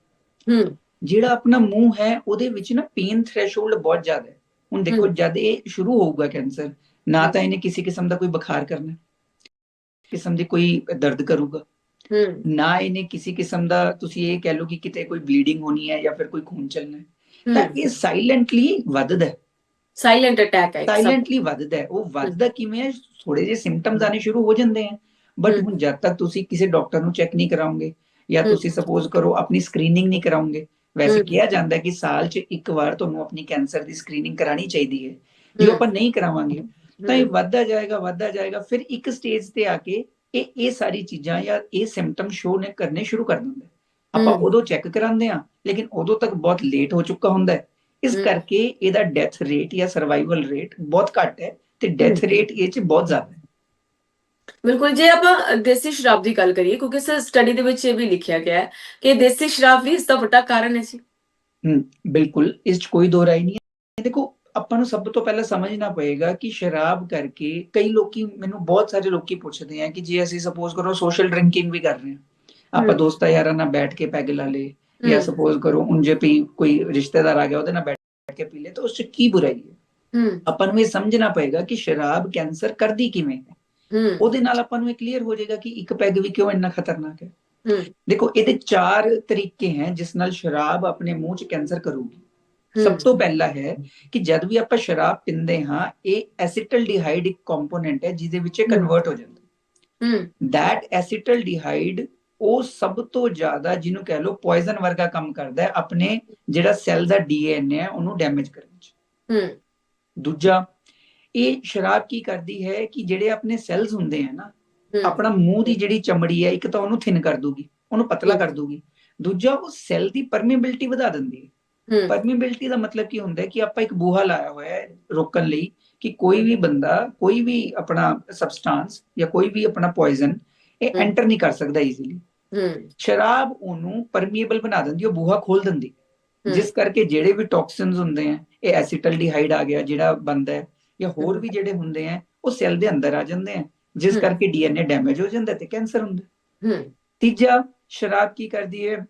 ਜਿਹੜਾ ਆਪਣਾ ਮੂੰਹ ਹੈ ਉਹਦੇ ਵਿੱਚ ਨਾ ਪੇਨ ਥ੍ਰੈਸ਼ੋਲਡ ਬਹੁਤ ਜ਼ਿਆਦਾ ਹੈ। ਹੁਣ ਦੇਖੋ। ਜਦ ਇਹ ਸ਼ੁਰੂ ਹੋਊਗਾ ਕੈਂਸਰ ਨਾ ਤਾਂ ਇਹਨੇ ਕਿਸੇ ਕਿਸਮ ਦਾ ਕੋਈ ਬੁਖਾਰ ਕਰਨਾ ਕਿਸਮ ਦੀ ਕੋਈ ਦਰਦ ਕਰੂਗਾ। ਨਾ ਇਹਨੇ ਕਿਸੇ ਕਿਸਮ ਦਾ ਤੁਸੀਂ ਇਹ ਕਹਿ ਲਓ ਕਿ ਕਿਤੇ ਕੋਈ ਬਲੀਡਿੰਗ ਹੋਣੀ ਹੈ ਜਾਂ ਫਿਰ ਕੋਈ ਖੂਨ ਚੱਲਣਾ ਹੈ। ਤਾਂ ਇਹ ਸਾਇਲੈਂਟਲੀ ਵੱਧਦਾ ਹੈ।
ਸਾਇਲੈਂਟ ਅਟੈਕ ਹੈ
ਸਾਇਲੈਂਟਲੀ ਵੱਧਦਾ ਹੈ ਉਹ ਵੱਧਦਾ ਕਿਵੇਂ ਹੈ ਥੋੜੇ ਜਿਹੇ ਸਿੰਪਟਮਸ ਆਣੇ ਸ਼ੁਰੂ ਹੋ ਜਾਂਦੇ ਆ ਬਟ। ਹੁਣ ਜਦ ਤੱਕ ਤੁਸੀਂ ਕਿਸੇ ਡਾਕਟਰ ਨੂੰ ਚੈੱਕ ਨਹੀਂ ਕਰਾਉਂਗੇ ਜਾਂ। ਤੁਸੀਂ ਸਪੋਜ਼ ਕਰੋ ਆਪਣੀ ਸਕਰੀਨਿੰਗ ਨਹੀਂ ਕਰਾਉਂਗੇ ਵੈਸੇ। ਕਿਹਾ ਜਾਂਦਾ ਹੈ ਕਿ ਸਾਲ 'ਚ ਇੱਕ ਵਾਰ ਤੁਹਾਨੂੰ ਆਪਣੀ ਕੈਂਸਰ ਦੀ ਸਕਰੀਨਿੰਗ ਕਰਾਣੀ ਚਾਹੀਦੀ ਹੈ ਜੇ। ਆਪਾਂ ਨਹੀਂ ਕਰਾਵਾਂਗੇ ਤਾਂ ਇਹ ਵੱਧਦਾ ਜਾਏਗਾ ਵੱਧਦਾ ਜਾਏਗਾ ਫਿਰ ਇੱਕ ਸਟੇਜ ਤੇ ਆ ਕੇ ਇਹ ਇਹ ਸਾਰੀ ਚੀਜ਼ਾਂ ਜਾਂ ਇਹ ਸਿੰਪਟਮ ਸ਼ੋ ਨੇ ਕਰਨੇ ਸ਼ੁਰੂ ਕਰ ਦਿੰਦੇ ਆਪਾਂ। ਉਦੋਂ ਚੈੱਕ ਕਰਾਉਂਦੇ ਆ ਲੇਕਿਨ ਉਦੋਂ ਤੱਕ ਬਹੁਤ ਲੇਟ ਹੋ ਚੁੱਕਾ ਹੁੰਦਾ ਹੈ ਇਸ। ਕਰਕੇ ਇਹਦਾ ਡੈਥ ਰੇਟ ਜਾਂ ਸਰਵਾਈਵਲ ਰੇਟ ਬਹੁਤ ਘੱਟ ਹੈ ਤੇ ਡੈਥ ਰੇਟ ਇਹ ਚ ਬਹੁਤ ਜ਼ਿਆਦਾ ਹੈ
ਬਿਲਕੁਲ ਜੇ ਆਪਾਂ ਦੇਸੀ ਸ਼ਰਾਬ ਦੀ ਗੱਲ ਕਰੀਏ ਕਿਉਂਕਿ ਇਸ ਸਟੱਡੀ ਦੇ ਵਿੱਚ ਇਹ ਵੀ ਲਿਖਿਆ ਗਿਆ ਹੈ ਕਿ ਦੇਸੀ ਸ਼ਰਾਬ ਵੀ ਇਸ ਦਾ ਵੱਡਾ ਕਾਰਨ ਹੈ ਜੀ
ਹਮ ਬਿਲਕੁਲ ਇਸ ਚ ਕੋਈ ਦੋ ਰਾਏ ਨਹੀਂ ਹੈ ਦੇਖੋ ਆਪਾਂ ਨੂੰ ਸਭ ਤੋਂ ਪਹਿਲਾਂ ਸਮਝਣਾ ਪਏਗਾ ਕਿ ਸ਼ਰਾਬ ਕਰਕੇ ਕਈ ਲੋਕੀ ਮੈਨੂੰ ਬਹੁਤ ਸਾਰੇ ਲੋਕੀ ਪੁੱਛਦੇ ਆ ਕਿ ਜੇ ਅਸੀਂ ਸਪੋਜ਼ ਕਰੋ ਸੋਸ਼ਲ ਡਰਿੰਕਿੰਗ ਵੀ ਕਰ ਰਹੇ ਹਾਂ ਆਪਾਂ। ਦੋਸਤਾਂ ਯਾਰਾਂ ਨਾਲ ਬੈਠ ਕੇ ਪੈਗ ਲਾ ਲੇ ਜਾਂ
ਹਮ,
ਸਪੋਜ਼ ਕਰੋ ਉਂਝੇ ਪੀ ਕੋਈ ਰਿਸ਼ਤੇਦਾਰ ਆ ਗਿਆ ਉਹਦੇ ਨਾਲ ਬੈਠ ਕੇ ਪੀ ਲੇ ਤਾਂ ਉਸ ਚ ਕੀ ਬੁਰਾਈ ਹੈ
ਹਮ
ਆਪਾਂ ਨੂੰ ਇਹ ਸਮਝਣਾ ਪਏਗਾ ਕਿ ਸ਼ਰਾਬ ਕੈਂਸਰ ਕਰਦੀ ਕਿਵੇਂ ਹੈ ਉਹਦੇ ਨਾਲ ਆਪਾਂ ਨੂੰ ਇਹ ਕਲੀਅਰ ਹੋ ਜਾਏਗਾ ਕਿ ਇੱਕ ਪੈਗ ਵੀ ਕਿਉਂ ਇੰਨਾ ਖਤਰਨਾਕ ਹੈ ਦੇਖੋ ਇਹਦੇ ਚਾਰ ਤਰੀਕੇ ਹੈ ਜਿਸ ਨਾਲ ਸ਼ਰਾਬ ਆਪਣੇ ਮੂੰਹ 'ਚ ਕੈਂਸਰ ਕਰੂਗੀ ਸਭ ਤੋਂ ਪਹਿਲਾ ਹੈ ਕਿ ਜਦ ਵੀ ਆਪਾਂ ਸ਼ਰਾਬ ਪੀਂਦੇ ਹਾਂ ਇਹ ਐਸੀਟਲਡੀਹਾਈਡ ਇੱਕ ਕੰਪੋਨੈਂਟ ਹੈ ਜਿਹਦੇ ਵਿੱਚ ਇਹ। ਕਨਵਰਟ ਹੋ ਜਾਂਦਾ ਦੈਟ ਐਸੀਟਲਡੀਹਾਈਡ ਉਹ ਸਭ ਤੋਂ ਜ਼ਿਆਦਾ ਜਿਹਨੂੰ ਕਹਿ ਲਓ ਪੋਇਜ਼ਨ ਵਰਗਾ ਕੰਮ ਕਰਦਾ ਹੈ ਆਪਣੇ ਜਿਹੜਾ ਸੈੱਲ ਦਾ ਡੀਐਨਏ ਹੈ ਉਹਨੂੰ ਡੈਮੇਜ ਕਰਨ 'ਚ।
ਹਮ
ਦੂਜਾ ਇਹ ਸ਼ਰਾਬ ਕੀ ਕਰਦੀ ਹੈ ਕਿ ਜਿਹੜੇ ਆਪਣੇ ਸੈੱਲਸ ਹੁੰਦੇ ਆ ਨਾ ਆਪਣਾ ਮੂੰਹ ਦੀ ਜਿਹੜੀ ਚਮੜੀ ਹੈ ਇੱਕ ਤਾਂ ਉਹਨੂੰ ਥਿਨ ਕਰ ਦੂਗੀ ਉਹਨੂੰ ਪਤਲਾ। ਕਰ ਦੂਗੀ। ਦੂਜਾ ਉਹ ਸੈੱਲ ਦੀ ਪਰਮੇਬਿਲਿਟੀ ਵਧਾ ਦਿੰਦੀ ਹੈ। ਪਰਮੇਬਿਲਿਟੀ ਦਾ ਮਤਲਬ ਕੀ ਹੁੰਦਾ ਹੈ ਕਿ ਆਪਾਂ ਇੱਕ ਬੂਹਾ ਲਾਇਆ ਹੋਇਆ ਹੈ ਰੋਕਣ ਲਈ ਕਿ ਕੋਈ ਵੀ ਬੰਦਾ ਕੋਈ ਵੀ ਆਪਣਾ ਸਬਸਟੈਂਸ ਜਾਂ ਕੋਈ ਵੀ ਆਪਣਾ ਪੋਇਜ਼ਨ ਇਹ। ਐਂਟਰ ਨਹੀਂ ਕਰ ਸਕਦਾ ਈਜ਼ੀਲੀ ਸ਼ਰਾਬ ਉਹਨੂੰ ਪਰਮੀਏਬਲ ਬਣਾ ਦਿੰਦੀ ਉਹ ਬੂਹਾ ਖੋਲ ਦਿੰਦੀ। ਜਿਸ ਕਰਕੇ ਜਿਹੜੇ ਵੀ ਟੌਕਸਿਨਸ ਹੁੰਦੇ ਆ ਇਹ ਐਸੀਟਲਡੀਹਾਈਡ ਆ ਗਿਆ ਜਿਹੜਾ ਬੰਦਾ ਹੈ ਜਾਂ ਹੋਰ ਵੀ ਜਿਹੜੇ ਹੁੰਦੇ ਆ ਉਹ ਸੈੱਲ ਦੇ ਅੰਦਰ ਆ ਜਾਂਦੇ ਆ ਜਿਸ। ਕਰਕੇ ਡੀਐਨਏ ਡੈਮੇਜ ਹੋ ਜਾਂਦਾ ਤੇ ਕੈਂਸਰ ਹੁੰਦਾ। ਤੀਜਾ ਸ਼ਰਾਬ ਕੀ ਕਰਦੀ ਹੈ?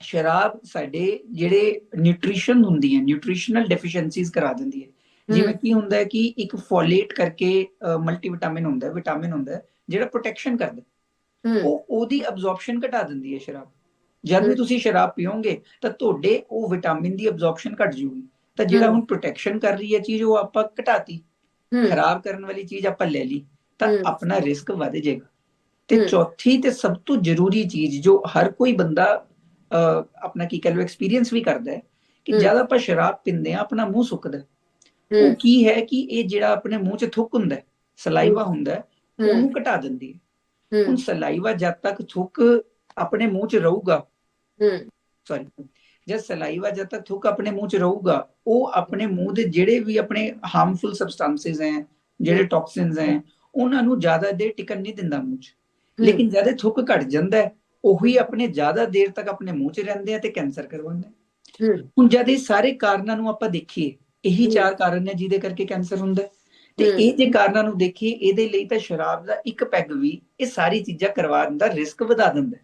ਸ਼ਰਾਬ ਸਾਡੇ ਜਿਹੜੇ ਨਿਊਟ੍ਰੀਸ਼ਨ ਹੁੰਦੀ ਹੈ ਨਿਊਟ੍ਰੀਸ਼ਨਲ ਡੈਫੀਸ਼ੀਐਂਸੀਜ਼ ਕਰਾ ਦਿੰਦੀ ਹੈ। ਜਿਵੇਂ ਕੀ ਹੁੰਦਾ ਹੈ ਕਿ ਇੱਕ ਫੋਲੇਟ ਕਰਕੇ ਮਲਟੀਵਿਟਾਮਿਨ ਹੁੰਦਾ ਹੈ ਵਿਟਾਮਿਨ ਹੁੰਦਾ ਹੈ ਜਿਹੜਾ ਪ੍ਰੋਟੈਕਸ਼ਨ ਕਰਦਾ ਉਹ ਉਹਦੀ ਅਬਜ਼ੌਰਪਸ਼ਨ ਘਟਾ ਦਿੰਦੀ ਹੈ ਸ਼ਰਾਬ ਜਦ ਵੀ। ਤੁਸੀਂ ਸ਼ਰਾਬ ਪੀਓਗੇ ਤਾਂ ਤੁਹਾਡੇ ਉਹ ਵਿਟਾਮਿਨ ਦੀ ਅਬਜ਼ੌਰਪਸ਼ਨ ਘਟ ਜੂਗੀ ਤਾਂ ਜਿਹੜਾ। ਹੁਣ ਪ੍ਰੋਟੈਕਸ਼ਨ ਕਰ ਰਹੀ ਹੈ ਚੀਜ਼ ਉਹ ਆਪਾਂ ਘਟਾਤੀ ਖਰਾਬ ਕਰਨ ਵਾਲੀ ਚੀਜ਼ ਆਪਾਂ ਲੈ ਲਈ ਤਾਂ। ਆਪਣਾ ਰਿਸਕ ਵਧ ਜਾਏਗਾ ਤੇ। ਚੌਥੀ ਤੇ ਸਭ ਤੋਂ ਜ਼ਰੂਰੀ ਚੀਜ਼ ਜੋ ਹਰ ਕੋਈ ਬੰਦਾ ਆਪਣਾ ਕੀ ਕਹ ਐਕਸਪੀਰੀਅੰਸ ਵੀ ਕਰਦਾ ਹੈ ਕਿ। ਜਦ ਆਪਾਂ ਸ਼ਰਾਬ ਪੀਂਦੇ ਆ ਆਪਣਾ ਮੂੰਹ ਸੁੱਕਦਾ। ਉਹ ਕੀ ਹੈ ਕਿ ਇਹ ਜਿਹੜਾ ਆਪਣੇ ਮੂੰਹ 'ਚ ਥੁੱਕ ਹੁੰਦਾ ਸਲਾਈਵਾ ਹੁੰਦਾ ਉਹਨੂੰ ਘਟਾ ਦਿੰਦੀ ਹੈ ਹੁਣ ਸਲਾਈਵਾ ਜਦ ਤੱਕ ਥੁੱਕ ਆਪਣੇ ਮੂੰਹ 'ਚ ਰਹੂਗਾ।
ਹਮ
ਸੌਰੀ ਜਦ ਸਲਾਈਵਾ ਜਦ ਤੱਕ ਥੁੱਕ ਆਪਣੇ ਮੂੰਹ 'ਚ ਰਹੂਗਾ ਉਹ ਆਪਣੇ ਮੂੰਹ ਦੇ ਜਿਹੜੇ ਵੀ ਆਪਣੇ ਹਾਰਮਫੁਲ ਸਬਸਟੈਂਸਸ ਹੈ ਜਿਹੜੇ ਟੌਕਸਿਨਸ ਹੈ ਉਹਨਾਂ ਨੂੰ ਜ਼ਿਆਦਾ ਦੇਰ ਟਿਕਣ ਨਹੀਂ ਦਿੰਦਾ ਮੂੰਹ 'ਚ। ਲੇਕਿਨ ਜਦ ਥੁੱਕ ਘਟ ਜਾਂਦਾ ਹੈ ਉਹੀ ਆਪਣੇ ਜ਼ਿਆਦਾ ਦੇਰ ਤੱਕ ਆਪਣੇ ਮੂੰਹ 'ਚ ਰਹਿੰਦੇ ਆ ਤੇ ਕੈਂਸਰ ਕਰਵਾਉਂਦੇ ਹੁਣ ਜਦ ਇਹ ਸਾਰੇ ਕਾਰਨਾਂ ਨੂੰ ਆਪਾਂ ਦੇਖੀਏ ਇਹੀ। ਚਾਰ ਕਾਰਨ ਨੇ ਜਿਹਦੇ ਕਰਕੇ ਕੈਂਸਰ ਹੁੰਦਾ ਹੈ। ਤੇ। ਇਹ ਜੇ ਕਾਰਨਾਂ ਨੂੰ ਦੇਖੀਏ ਇਹਦੇ ਲਈ ਤਾਂ ਸ਼ਰਾਬ ਦਾ ਇੱਕ ਪੈਗ ਵੀ ਇਹ ਸਾਰੀ ਚੀਜ਼ਾਂ ਕਰਵਾਉਣ ਦਾ ਰਿਸਕ ਵਧਾ ਦਿੰਦਾ।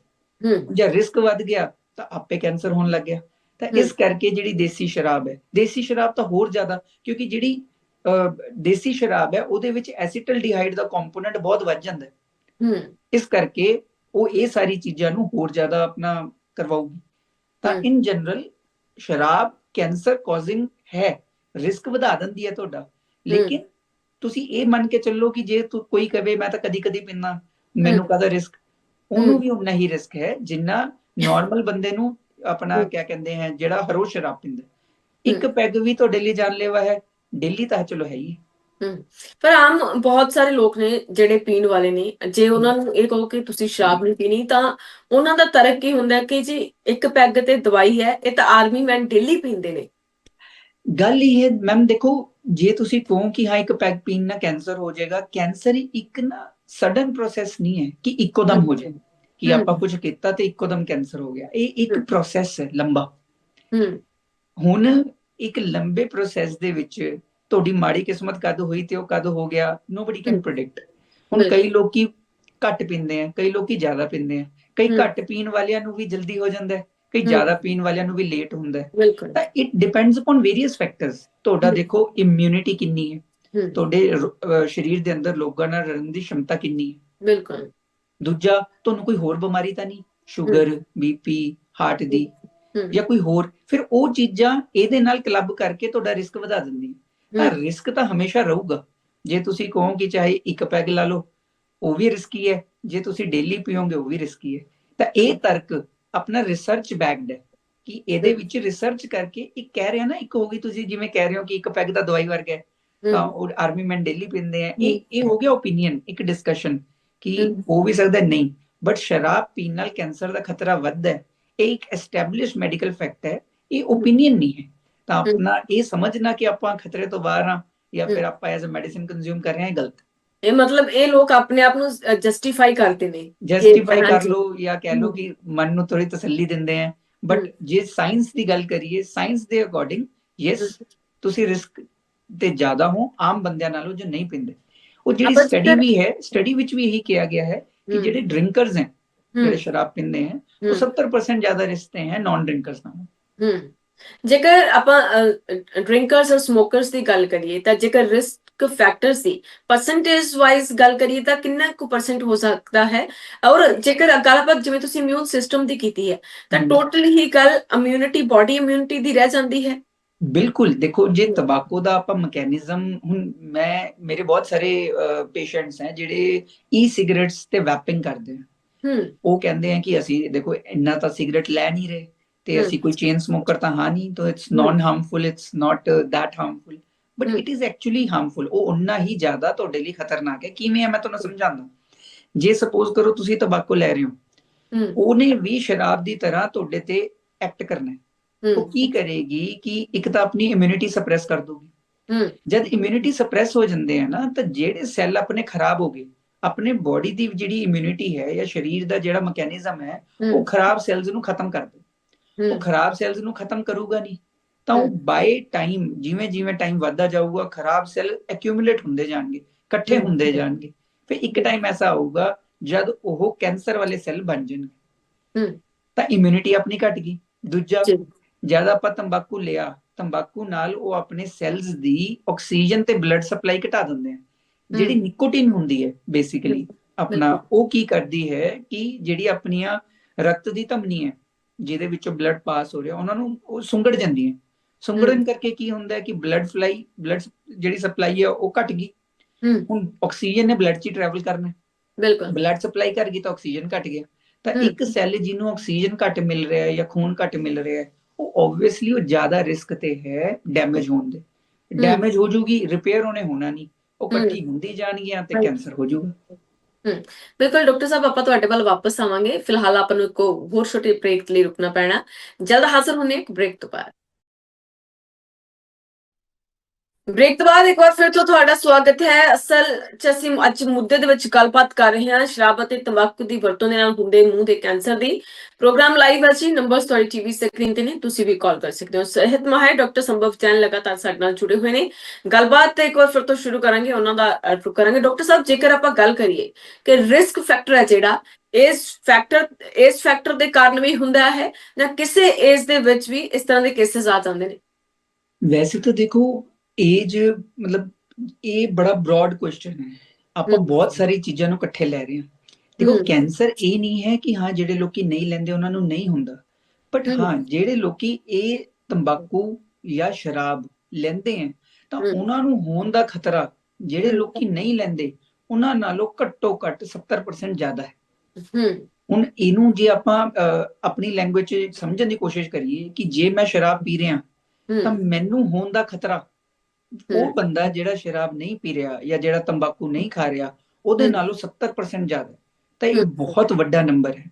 ਜੇ ਰਿਸਕ ਵੱਧ ਗਿਆ ਤਾਂ ਆਪੇ ਕੈਂਸਰ ਹੋਣ ਲੱਗ ਗਿਆ। ਤਾਂ ਇਸ ਕਰਕੇ ਜਿਹੜੀ ਦੇਸੀ ਸ਼ਰਾਬ ਹੈ ਦੇਸੀ ਸ਼ਰਾਬ ਤਾਂ ਹੋਰ ਜ਼ਿਆਦਾ ਕਿਉਂਕਿ ਜਿਹੜੀ ਦੇਸੀ ਸ਼ਰਾਬ ਹੈ ਉਹਦੇ ਵਿੱਚ ਐਸੀਟਲਡੀਹਾਈਡ ਦਾ ਕੰਪੋਨੈਂਟ ਬਹੁਤ ਵੱਧ ਜਾਂਦਾ ਹੈ। ਇਸ ਕਰਕੇ ਉਹ ਇਹ ਸਾਰੀ ਚੀਜ਼ਾਂ ਨੂੰ ਹੋਰ ਜ਼ਿਆਦਾ ਆਪਣਾ ਕਰਵਾਉਗੀ ਤਾਂ। ਇਨ ਜਨਰਲ ਸ਼ਰਾਬ ਕੈਂਸਰ ਕਾਜ਼ਿੰਗ ਹੈ ਰਿਸਕ ਵਧਾ ਦਿੰਦੀ ਹੈ ਤੁਹਾਡਾ। ਲੇਕਿਨ ਤੁਸੀਂ ਇਹ ਮੰਨ ਕੇ ਚੱਲੋ ਕਿ ਜੇ ਤੂੰ ਕੋਈ ਕਵੇ ਮੈਂ ਤਾਂ ਕਦੀ ਕਦੀ ਪੀਂਦਾ ਮੈਨੂੰ। ਕਾਹਦਾ ਰਿਸਕ ਉਹਨੂੰ। ਵੀ ਉਨਾ ਹੀ ਰਿਸਕ ਹੈ ਜਿੰਨਾ ਨਾਰਮਲ ਬੰਦੇ ਨੂੰ ਆਪਣਾ। ਕਿਆ ਕਹਿੰਦੇ ਹੈ ਜਿਹੜਾ ਹਰ ਰੋਜ਼ ਸ਼ਰਾਬ ਪੀਂਦਾ। ਇੱਕ ਪੈਗ ਵੀ ਤੁਹਾਡੇ ਲਈ ਜਾਨਲੇਵਾ ਹੈ ਡੇਲੀ ਤਾਂ ਚਲੋ ਹੈ ਹੀ
ਪਰ ਆਮ ਬਹੁਤ ਸਾਰੇ ਲੋਕ ਨੇ ਜਿਹੜੇ ਪੀਣ ਵਾਲੇ ਨੇ ਜੇ ਉਹਨਾਂ ਨੂੰ ਇਹ ਕਹੋ ਕਿ ਤੁਸੀਂ ਸ਼ਰਾਬ ਨਹੀਂ ਪੀਣੀ ਤਾਂ ਉਹਨਾਂ ਦਾ ਤਰਕ ਕੀ ਹੁੰਦਾ ਕਿ ਜੀ ਇੱਕ ਪੈਗ ਤੇ ਦਵਾਈ ਹੈ ਇਹ ਤਾਂ ਆਰਮੀ ਮੈਨ ਡੇਲੀ ਪੀਂਦੇ ਨੇ
ਗੱਲ ਇਹ ਹੈ ਮੈਮ ਦੇਖੋ ਜੇ ਤੁਸੀਂ ਕਹੋ ਕਿ ਹਾਂ ਇੱਕ ਪੈਗ ਪੀਣ ਨਾਲ ਕੈਂਸਰ ਹੋ ਜਾਏਗਾ ਕੈਂਸਰ ਹੀ ਇੱਕ ਨਾ ਸਡਨ ਪ੍ਰੋਸੈਸ ਨਹੀਂ ਹੈ ਕਿ ਇੱਕੋ ਦਮ ਹੋ ਜਾਏ ਕਿ। ਆਪਾਂ ਕੁਝ ਕੀਤਾ ਤੇ ਇੱਕੋ ਦਮ ਕੈਂਸਰ ਹੋ ਗਿਆ ਇਹ ਇੱਕ। ਪ੍ਰੋਸੈਸ ਹੈ ਲੰਬਾ ਹੁਣ ਇੱਕ ਲੰਬੇ ਪ੍ਰੋਸੈਸ ਦੇ ਵਿੱਚ ਤੁਹਾਡੀ ਮਾੜੀ ਕਿਸਮਤ ਕਦ ਹੋਈ ਤੇ ਉਹ ਕਦ ਹੋ ਗਿਆ ਨੋਬਡੀ ਕੈਨ। ਪ੍ਰੈਡਿਕਟ ਹੁਣ। ਕਈ ਲੋਕੀ ਘੱਟ ਪੀਂਦੇ ਆ ਕਈ ਲੋਕੀ ਜ਼ਿਆਦਾ ਪੀਂਦੇ ਆ ਕਈ। ਘੱਟ ਪੀਣ ਵਾਲਿਆਂ ਨੂੰ ਵੀ ਜਲਦੀ ਹੋ ਜਾਂਦਾ ਹੈ ਕਈ। ਜ਼ਿਆਦਾ ਪੀਣ ਵਾਲਿਆਂ ਨੂੰ ਵੀ ਲੇਟ ਹੁੰਦਾ ਹੈ। ਤਾਂ it depends upon various factors ਤੁਹਾਡਾ। ਦੇਖੋ ਇਮਿਊਨਿਟੀ ਕਿੰਨੀ ਹੈ। ਤੁਹਾਡੇ ਸਰੀਰ ਦੇ ਅੰਦਰ ਲੋਕਾਂ ਨਾਲ ਲੜਨ ਦੀ ਸ਼ਮਤਾ ਕਿੰਨੀ ਹੈ।
ਬਿਲਕੁਲ।
ਦੂਜਾ ਤੁਹਾਨੂੰ ਕੋਈ ਹੋਰ ਬਿਮਾਰੀ ਤਾਂ ਨਹੀਂ? ਸ਼ੂਗਰ ਬੀਪੀ ਹਾਰਟ ਦੀ। ਜਾਂ ਕੋਈ ਹੋਰ। ਫਿਰ ਉਹ ਚੀਜ਼ਾਂ ਇਹਦੇ ਨਾਲ ਕਲੱਬ ਕਰਕੇ ਤੁਹਾਡਾ ਰਿਸਕ ਵਧਾ ਦਿੰਦੀ ਤਾਂ ਰਿਸਕ ਤਾਂ ਹਮੇਸ਼ਾ ਰਹੂਗਾ। ਜੇ ਤੁਸੀਂ ਕਹੋ ਕਿ ਚਾਹੇ ਇੱਕ ਪੈਗ ਲਾ ਲਓ ਉਹ ਵੀ ਰਿਸਕੀ ਹੈ। ਜੇ ਤੁਸੀਂ ਡੇਲੀ ਪੀਓਗੇ ਉਹ ਵੀ ਰਿਸਕੀ ਹੈ। ਤਾਂ ਇਹ ਤਰਕ ਆਪਣਾ ਰਿਸਰਚ ਬੈਕਡ ਹੈ ਕਿ ਇਹਦੇ ਵਿੱਚ ਰਿਸਰਚ ਕਰਕੇ ਇੱਕ ਕਹਿ ਰਿਹਾ ਨਾ ਇੱਕ ਹੋ ਗਈ ਤੁਸੀਂ ਜਿਵੇਂ ਕਹਿ ਰਹੇ ਹੋ ਕਿ ਇੱਕ ਪੈਗ ਦਾ ਦਵਾਈ ਵਰਗਾ ਹੈ ਤਾਂ ਉਹ ਆਰਮੀ ਮੈਨ ਡੇਲੀ ਪੀਂਦੇ ਆ। ਇਹ ਇਹ ਹੋ ਗਿਆ ਓਪੀਨੀਅਨ ਇੱਕ ਡਿਸਕਸ਼ਨ ਕਿ। ਹੋ ਵੀ ਸਕਦਾ ਨਹੀਂ। ਬਟ ਸ਼ਰਾਬ ਪੀਣ ਨਾਲ ਕੈਂਸਰ ਦਾ ਖਤਰਾ ਵੱਧਦਾ ਹੈ। ਇਹ ਇੱਕ ਐਸਟੈਬਲਿਸ਼ ਮੈਡੀਕਲ ਫੈਕਟ ਹੈ। ਇਹ ਓਪੀਨੀਅਨ ਨਹੀਂ ਹੈ। ਤਾਂ। ਆਪਣਾ ਇਹ ਸਮਝਣਾ ਕਿ ਆਪਾਂ ਖਤਰੇ ਤੋਂ ਬਾਹਰ ਹਾਂ ਜਾਂ ਫਿਰ। ਆਪਾਂ ਐਜ਼ ਅ ਮੈਡੀਸਿਨ ਕੰਜ਼ਿਊਮ ਕਰ ਰਹੇ ਹਾਂ ਇਹ ਗਲਤ
ਇਹ ਮਤਲਬ ਇਹ ਲੋਕ ਆਪਣੇ ਆਪ ਨੂੰ ਜਸਟੀਫਾਈ ਕਰਦੇ ਨੇ
ਜਸਟੀਫਾਈ ਕਰ। ਲਓ ਜਾਂ ਕਹਿ
ਹਮ।
ਕਿ ਮਨ ਨੂੰ ਥੋੜੀ ਤਸੱਲੀ ਦਿੰਦੇ ਆ ਬਟ। ਜੇ ਸਾਇੰਸ ਦੀ ਗੱਲ ਕਰੀਏ ਸਾਇੰਸ ਦੇ ਅਕੋਰਡਿੰਗ ਯੈਸ। ਤੁਸੀਂ ਰਿਸਕ ਤੇ ਜ਼ਿਆਦਾ ਹੋ ਆਮ ਬੰਦਿਆਂ ਨਾਲੋਂ ਜੋ ਨਹੀਂ ਪੀਂਦੇ ਉਹ ਜਿਹੜੀ ਸਟੱਡੀ ਵੀ ਹੈ ਸਟੱਡੀ ਵਿੱਚ ਵੀ ਇਹੀ ਕਿਹਾ ਗਿਆ ਹੈ ਕਿ ਜਿਹੜੇ ਡਰਿੰਕਰਸ ਹੈ
ਹਮ,
ਜਿਹੜੇ ਸ਼ਰਾਬ ਪੀਂਦੇ ਹੈ ਉਹ
ਹਮ,
70% ਜ਼ਿਆਦਾ ਰਿਸਕ ਤੇ ਹੈ ਨਾਨ ਡਰਿੰਕਰਸ ਨਾਲੋਂ।
ਜੇਕਰ ਆਪਾਂ ਡਰਿੰਕਰਸ ਔਰ ਸਮੋਕਰਸ ਦੀ ਗੱਲ ਕਰੀਏ ਤਾਂ ਜੇਕਰ ਰਿਸਕ ਫੈਕਟਰਸ ਦੀ ਪਰਸੈਂਟੇਜ ਵਾਈਜ਼ ਗੱਲ ਕਰੀਏ ਤਾਂ ਕਿੰਨਾ ਕੁ ਪਰਸੈਂਟ ਹੋ ਸਕਦਾ ਹੈ ਔਰ ਜੇਕਰ ਗੱਲ ਆਪਾਂ ਜਿਵੇਂ ਤੁਸੀਂ ਇਮਿਊਨ ਸਿਸਟਮ ਦੀ ਕੀਤੀ ਹੈ ਤਾਂ। ਟੋਟਲ ਹੀ ਗੱਲ ਇਮਿਊਨਿਟੀ ਬਾਡੀ ਇਮਿਊਨਿਟੀ ਦੀ ਰਹਿ ਜਾਂਦੀ ਹੈ
ਬਿਲਕੁਲ ਦੇਖੋ ਜੇ ਤਬਾਕੂ ਦਾ ਆਪਾਂ ਮੈਕੈਨਿਜ਼ਮ ਹੁਣ ਮੈਂ ਮੇਰੇ ਬਹੁਤ ਸਾਰੇ ਪੇਸ਼ੈਂਟਸ ਹੈ ਜਿਹੜੇ ਈ ਸਿਗਰਟਸ ਤੇ ਵੈਪਿੰਗ ਕਰਦੇ ਆ ਉਹ ਕਹਿੰਦੇ ਆ ਕਿ ਅਸੀਂ ਦੇਖੋ ਇੰਨਾ ਤਾਂ ਸਿਗਰਟ ਲੈ ਨਹੀਂ ਰਹੇ ਤੇ। ਅਸੀਂ ਕੋਈ ਚੇਨ ਸਮੋਕਰ ਤਾਂ ਹਾਂ ਨਹੀਂ ਤਾਂ it's. Non harmful it's not that harmful
but.
It is actually harmful ਉਹ ਉਨਾ ਹੀ ਜ਼ਿਆਦਾ ਤੁਹਾਡੇ ਲਈ ਖਤਰਨਾਕ ਹੈ। ਕਿਵੇਂ ਹੈ? ਮੈਂ ਤੁਹਾਨੂੰ ਸਮਝਾਉਂਦਾ ਜੇ ਸਪੋਜ਼ ਕਰੋ ਤੁਸੀਂ ਤਬਾਕੂ ਲੈ ਰਹੇ ਹੋ। ਉਹਨੇ ਵੀ ਸ਼ਰਾਬ ਦੀ ਤਰ੍ਹਾਂ ਤੁਹਾਡੇ ਤੇ ਐਕਟ ਕਰਨਾ ਹੈ। ਉਹ ਕੀ ਕਰੇਗੀ ਕਿ ਇੱਕ ਤਾਂ ਆਪਣੀ ਇਮਿਊਨਿਟੀ ਸਪਰੈਸ ਕਰ ਦੂਗੀ ਜਦ ਇਮਿਊਨਿਟੀ ਸਪਰੈਸ ਹੋ ਜਾਂਦੇ ਆ ਨਾ ਤਾਂ ਜਿਹੜੇ ਸੈੱਲ ਆਪਣੇ ਖਰਾਬ ਹੋ ਗਏ ਆਪਣੇ ਬਾਡੀ ਦੀ ਜਿਹੜੀ ਇਮਿਊਨਿਟੀ ਹੈ ਜਾਂ ਸਰੀਰ ਦਾ ਜਿਹੜਾ ਮੈਕੈਨਿਜ਼ਮ ਹੈ ਉਹ ਖਰਾਬ ਸੈਲਸ ਨੂੰ ਖਤਮ ਕਰ ਦੇ। ਉਹ ਖਰਾਬ ਸੈਲਸ ਨੂੰ ਖਤਮ ਕਰੂਗਾ ਨਹੀਂ। ਤਾਂ ਉਹ। ਬਾਈ ਟਾਈਮ ਜਿਵੇਂ ਜਿਵੇਂ ਟਾਈਮ ਵੱਧਦਾ ਜਾਊਗਾ ਖਰਾਬ ਸੈੱਲ ਐਕਿਊਮੂਲੇਟ ਹੁੰਦੇ ਜਾਣਗੇ ਇਕੱਠੇ। ਹੁੰਦੇ ਜਾਣਗੇ ਫਿਰ ਇੱਕ ਟਾਈਮ ਐਸਾ ਆਊਗਾ ਜਦ ਉਹ ਕੈਂਸਰ ਵਾਲੇ ਸੈੱਲ ਬਣ ਜਾਣਗੇ। ਤਾਂ ਇਮਿਊਨਿਟੀ ਆਪਣੀ ਘਟ ਗਈ ਦੂਜਾ
ਜੀ।
ਜਦ ਆਪਾਂ ਤੰਬਾਕੂ ਲਿਆ ਤੰਬਾਕੂ ਨਾਲ ਉਹ ਆਪਣੇ ਸੈਲਸ ਦੀ ਆਕਸੀਜਨ ਤੇ ਬਲੱਡ ਸਪਲਾਈ ਘਟਾ ਦਿੰਦੇ ਆ ਜਿਹੜੀ। ਨਿਕੋਟਿਨ ਹੁੰਦੀ ਹੈ ਬੇਸਿਕਲੀ ਆਪਣਾ। ਉਹ ਕੀ ਕਰਦੀ ਹੈ ਕਿ ਜਿਹੜੀ ਆਪਣੀਆਂ ਰਕਤ ਦੀ ਧਮਨੀ ਹੈ ਜਿਹਦੇ ਵਿੱਚੋਂ ਬਲੱਡ ਪਾਸ ਹੋ ਰਿਹਾ ਉਹਨਾਂ ਨੂੰ ਉਹ ਸੁੰਗੜ ਜਾਂਦੀ ਹੈ ਸੁੰਗੜਨ ਕਰਕੇ ਕੀ ਹੁੰਦਾ ਹੈ ਕਿ ਬਲੱਡ ਫਲਾਈ ਬਲੱਡ ਜਿਹੜੀ ਸਪਲਾਈ ਹੈ ਉਹ ਘਟ ਗਈ। ਹੁਣ ਆਕਸੀਜਨ ਨੇ ਬਲੱਡ 'ਚ ਟਰੈਵਲ ਕਰਨਾ।
ਬਿਲਕੁਲ।
ਬਲੱਡ ਸਪਲਾਈ ਕਰ ਗਈ ਤਾਂ ਆਕਸੀਜਨ ਘਟ ਗਿਆ। ਤਾਂ। ਇੱਕ ਸੈੱਲ ਜਿਹਨੂੰ ਆਕਸੀਜਨ ਘੱਟ ਮਿਲ ਰਿਹਾ ਹੈ ਜਾਂ ਖੂਨ ਘੱਟ ਮਿਲ ਰਿਹਾ ਹੈ ਉਹ ਆਬਵੀਅਸਲੀ ਉਹ ਜ਼ਿਆਦਾ ਰਿਸਕ ਤੇ ਹੈ ਡੈਮੇਜ ਹੋਣ ਦੇ। ਡੈਮੇਜ ਹੋ ਜੂਗੀ ਰਿਪੇਅਰ ਉਹਨੇ ਹੋਣਾ ਨਹੀਂ। ਉਹ। ਇਕੱਠੀ ਹੁੰਦੀ ਜਾਣਗੀਆਂ ਤੇ। ਕੈਂਸਰ ਹੋ ਜਾਊਗਾ
ਬਿਲਕੁਲ ਡਾਕਟਰ ਸਾਹਿਬ ਆਪਾਂ ਤੁਹਾਡੇ ਵੱਲ ਵਾਪਸ ਆਵਾਂਗੇ। ਫਿਲਹਾਲ ਆਪਾਂ ਨੂੰ ਇੱਕ ਹੋਰ ਛੋਟੀ ਬ੍ਰੇਕ ਲਈ ਰੁਕਣਾ ਪੈਣਾ। ਜਲਦ ਹਾਜ਼ਰ ਹੁੰਨੇ ਇੱਕ ਬ੍ਰੇਕ ਤੋਂ ਬਾਅਦ। ਬ੍ਰੇਕ ਤੋਂ ਬਾਅਦ ਇੱਕ ਵਾਰ ਫਿਰ ਤੋਂ ਤੁਹਾਡਾ ਸਵਾਗਤ ਹੈ। ਅਸਲ ਚ ਅਸੀਂ ਅੱਜ ਮੁੱਦੇ ਦੇ ਵਿੱਚ ਗੱਲਬਾਤ ਕਰ ਰਹੇ ਹਾਂ। ਸ਼ਰਾਬ ਅਤੇ ਤੰਬਾਕੂ ਦੀ ਵਰਤੋਂ ਦੇ ਨਾਲ ਹੁੰਦੇ ਮੂੰਹ ਦੇ ਕੈਂਸਰ ਦੀ। ਪ੍ਰੋਗਰਾਮ ਲਾਈਵ ਹੈ ਜੀ। ਨੰਬਰਸ ਤੁਹਾਡੀ ਟੀਵੀ ਸਕਰੀਨ ਤੇ ਨੇ। ਤੁਸੀਂ ਵੀ ਕਾਲ ਕਰ ਸਕਦੇ ਹੋ। ਸਿਹਤ ਮਾਹਿਰ ਡਾਕਟਰ ਸੰਭਵ ਜੈਨ ਲਗਾਤਾਰ ਸਾਡੇ ਨਾਲ ਜੁੜੇ ਹੋਏ ਨੇ। ਗੱਲਬਾਤ ਇੱਕ ਵਾਰ ਫਿਰ ਤੋਂ ਸ਼ੁਰੂ ਕਰਾਂਗੇ। ਉਹਨਾਂ ਦਾ ਅਹ, ਕਰਾਂਗੇ। ਡਾਕਟਰ ਸਾਹਿਬ ਜੇਕਰ ਆਪਾਂ ਗੱਲ ਕਰੀਏ ਕਿ ਰਿਸਕ ਫੈਕਟਰ ਹੈ ਜਿਹੜਾ ਇਸ ਫੈਕਟਰ ਇਸ ਫੈਕਟਰ ਦੇ ਕਾਰਨ ਵੀ ਹੁੰਦਾ ਹੈ ਜਾਂ ਕਿਸੇ ਏਜ ਦੇ ਵਿੱਚ ਵੀ ਇਸ ਤਰ੍ਹਾਂ ਦੇ ਕੇਸਿਸ ਆ ਜਾਂਦੇ ਨੇ?
ਵੈਸੇ ਤਾਂ ਦੇਖੋ ਏਜ ਮਤਲਬ ਇਹ ਬੜਾ ਬ੍ਰੌਡ ਕੁਐਸਚਨ ਹੈ ਆਪਾਂ। ਬਹੁਤ ਸਾਰੀ ਚੀਜ਼ਾਂ ਨੂੰ ਇਕੱਠੇ ਲੈ ਰਹੇ ਹਾਂ ਦੇਖੋ। ਕੈਂਸਰ ਇਹ ਨਹੀਂ ਹੈ ਕਿ ਹਾਂ ਜਿਹੜੇ ਲੋਕੀ ਨਹੀਂ ਲੈਂਦੇ ਉਹਨਾਂ ਨੂੰ ਨਹੀਂ ਹੁੰਦਾ ਬਟ। ਹਾਂ ਜਿਹੜੇ ਲੋਕੀ ਇਹ ਤੰਬਾਕੂ ਜਾਂ ਸ਼ਰਾਬ ਲੈਂਦੇ ਹੈ ਤਾਂ। ਉਹਨਾਂ ਨੂੰ ਹੋਣ ਦਾ ਖਤਰਾ ਜਿਹੜੇ। ਲੋਕੀ ਨਹੀਂ ਲੈਂਦੇ ਉਹਨਾਂ ਨਾਲੋਂ ਘੱਟੋ ਘੱਟ 70% ਜ਼ਿਆਦਾ ਹੈ ਹੁਣ ਇਹਨੂੰ ਜੇ ਆਪਾਂ ਆਪਣੀ ਲੈਂਗੁਏਜ ਸਮਝਣ ਦੀ ਕੋਸ਼ਿਸ਼ ਕਰੀਏ ਕਿ ਜੇ ਮੈਂ ਸ਼ਰਾਬ ਪੀ ਰਿਹਾ ਤਾਂ ਮੈਨੂੰ ਹੋਣ ਦਾ ਖਤਰਾ ਉਹ। ਬੰਦਾ ਜਿਹੜਾ ਸ਼ਰਾਬ ਨਹੀਂ ਪੀ ਰਿਹਾ ਜਾਂ ਜਿਹੜਾ ਤੰਬਾਕੂ ਨਹੀਂ ਖਾ ਰਿਹਾ ਉਹਦੇ। ਨਾਲੋਂ 70% ਜ਼ਿਆਦਾ। ਤਾਂ ਇਹ। ਬਹੁਤ ਵੱਡਾ ਨੰਬਰ ਹੈ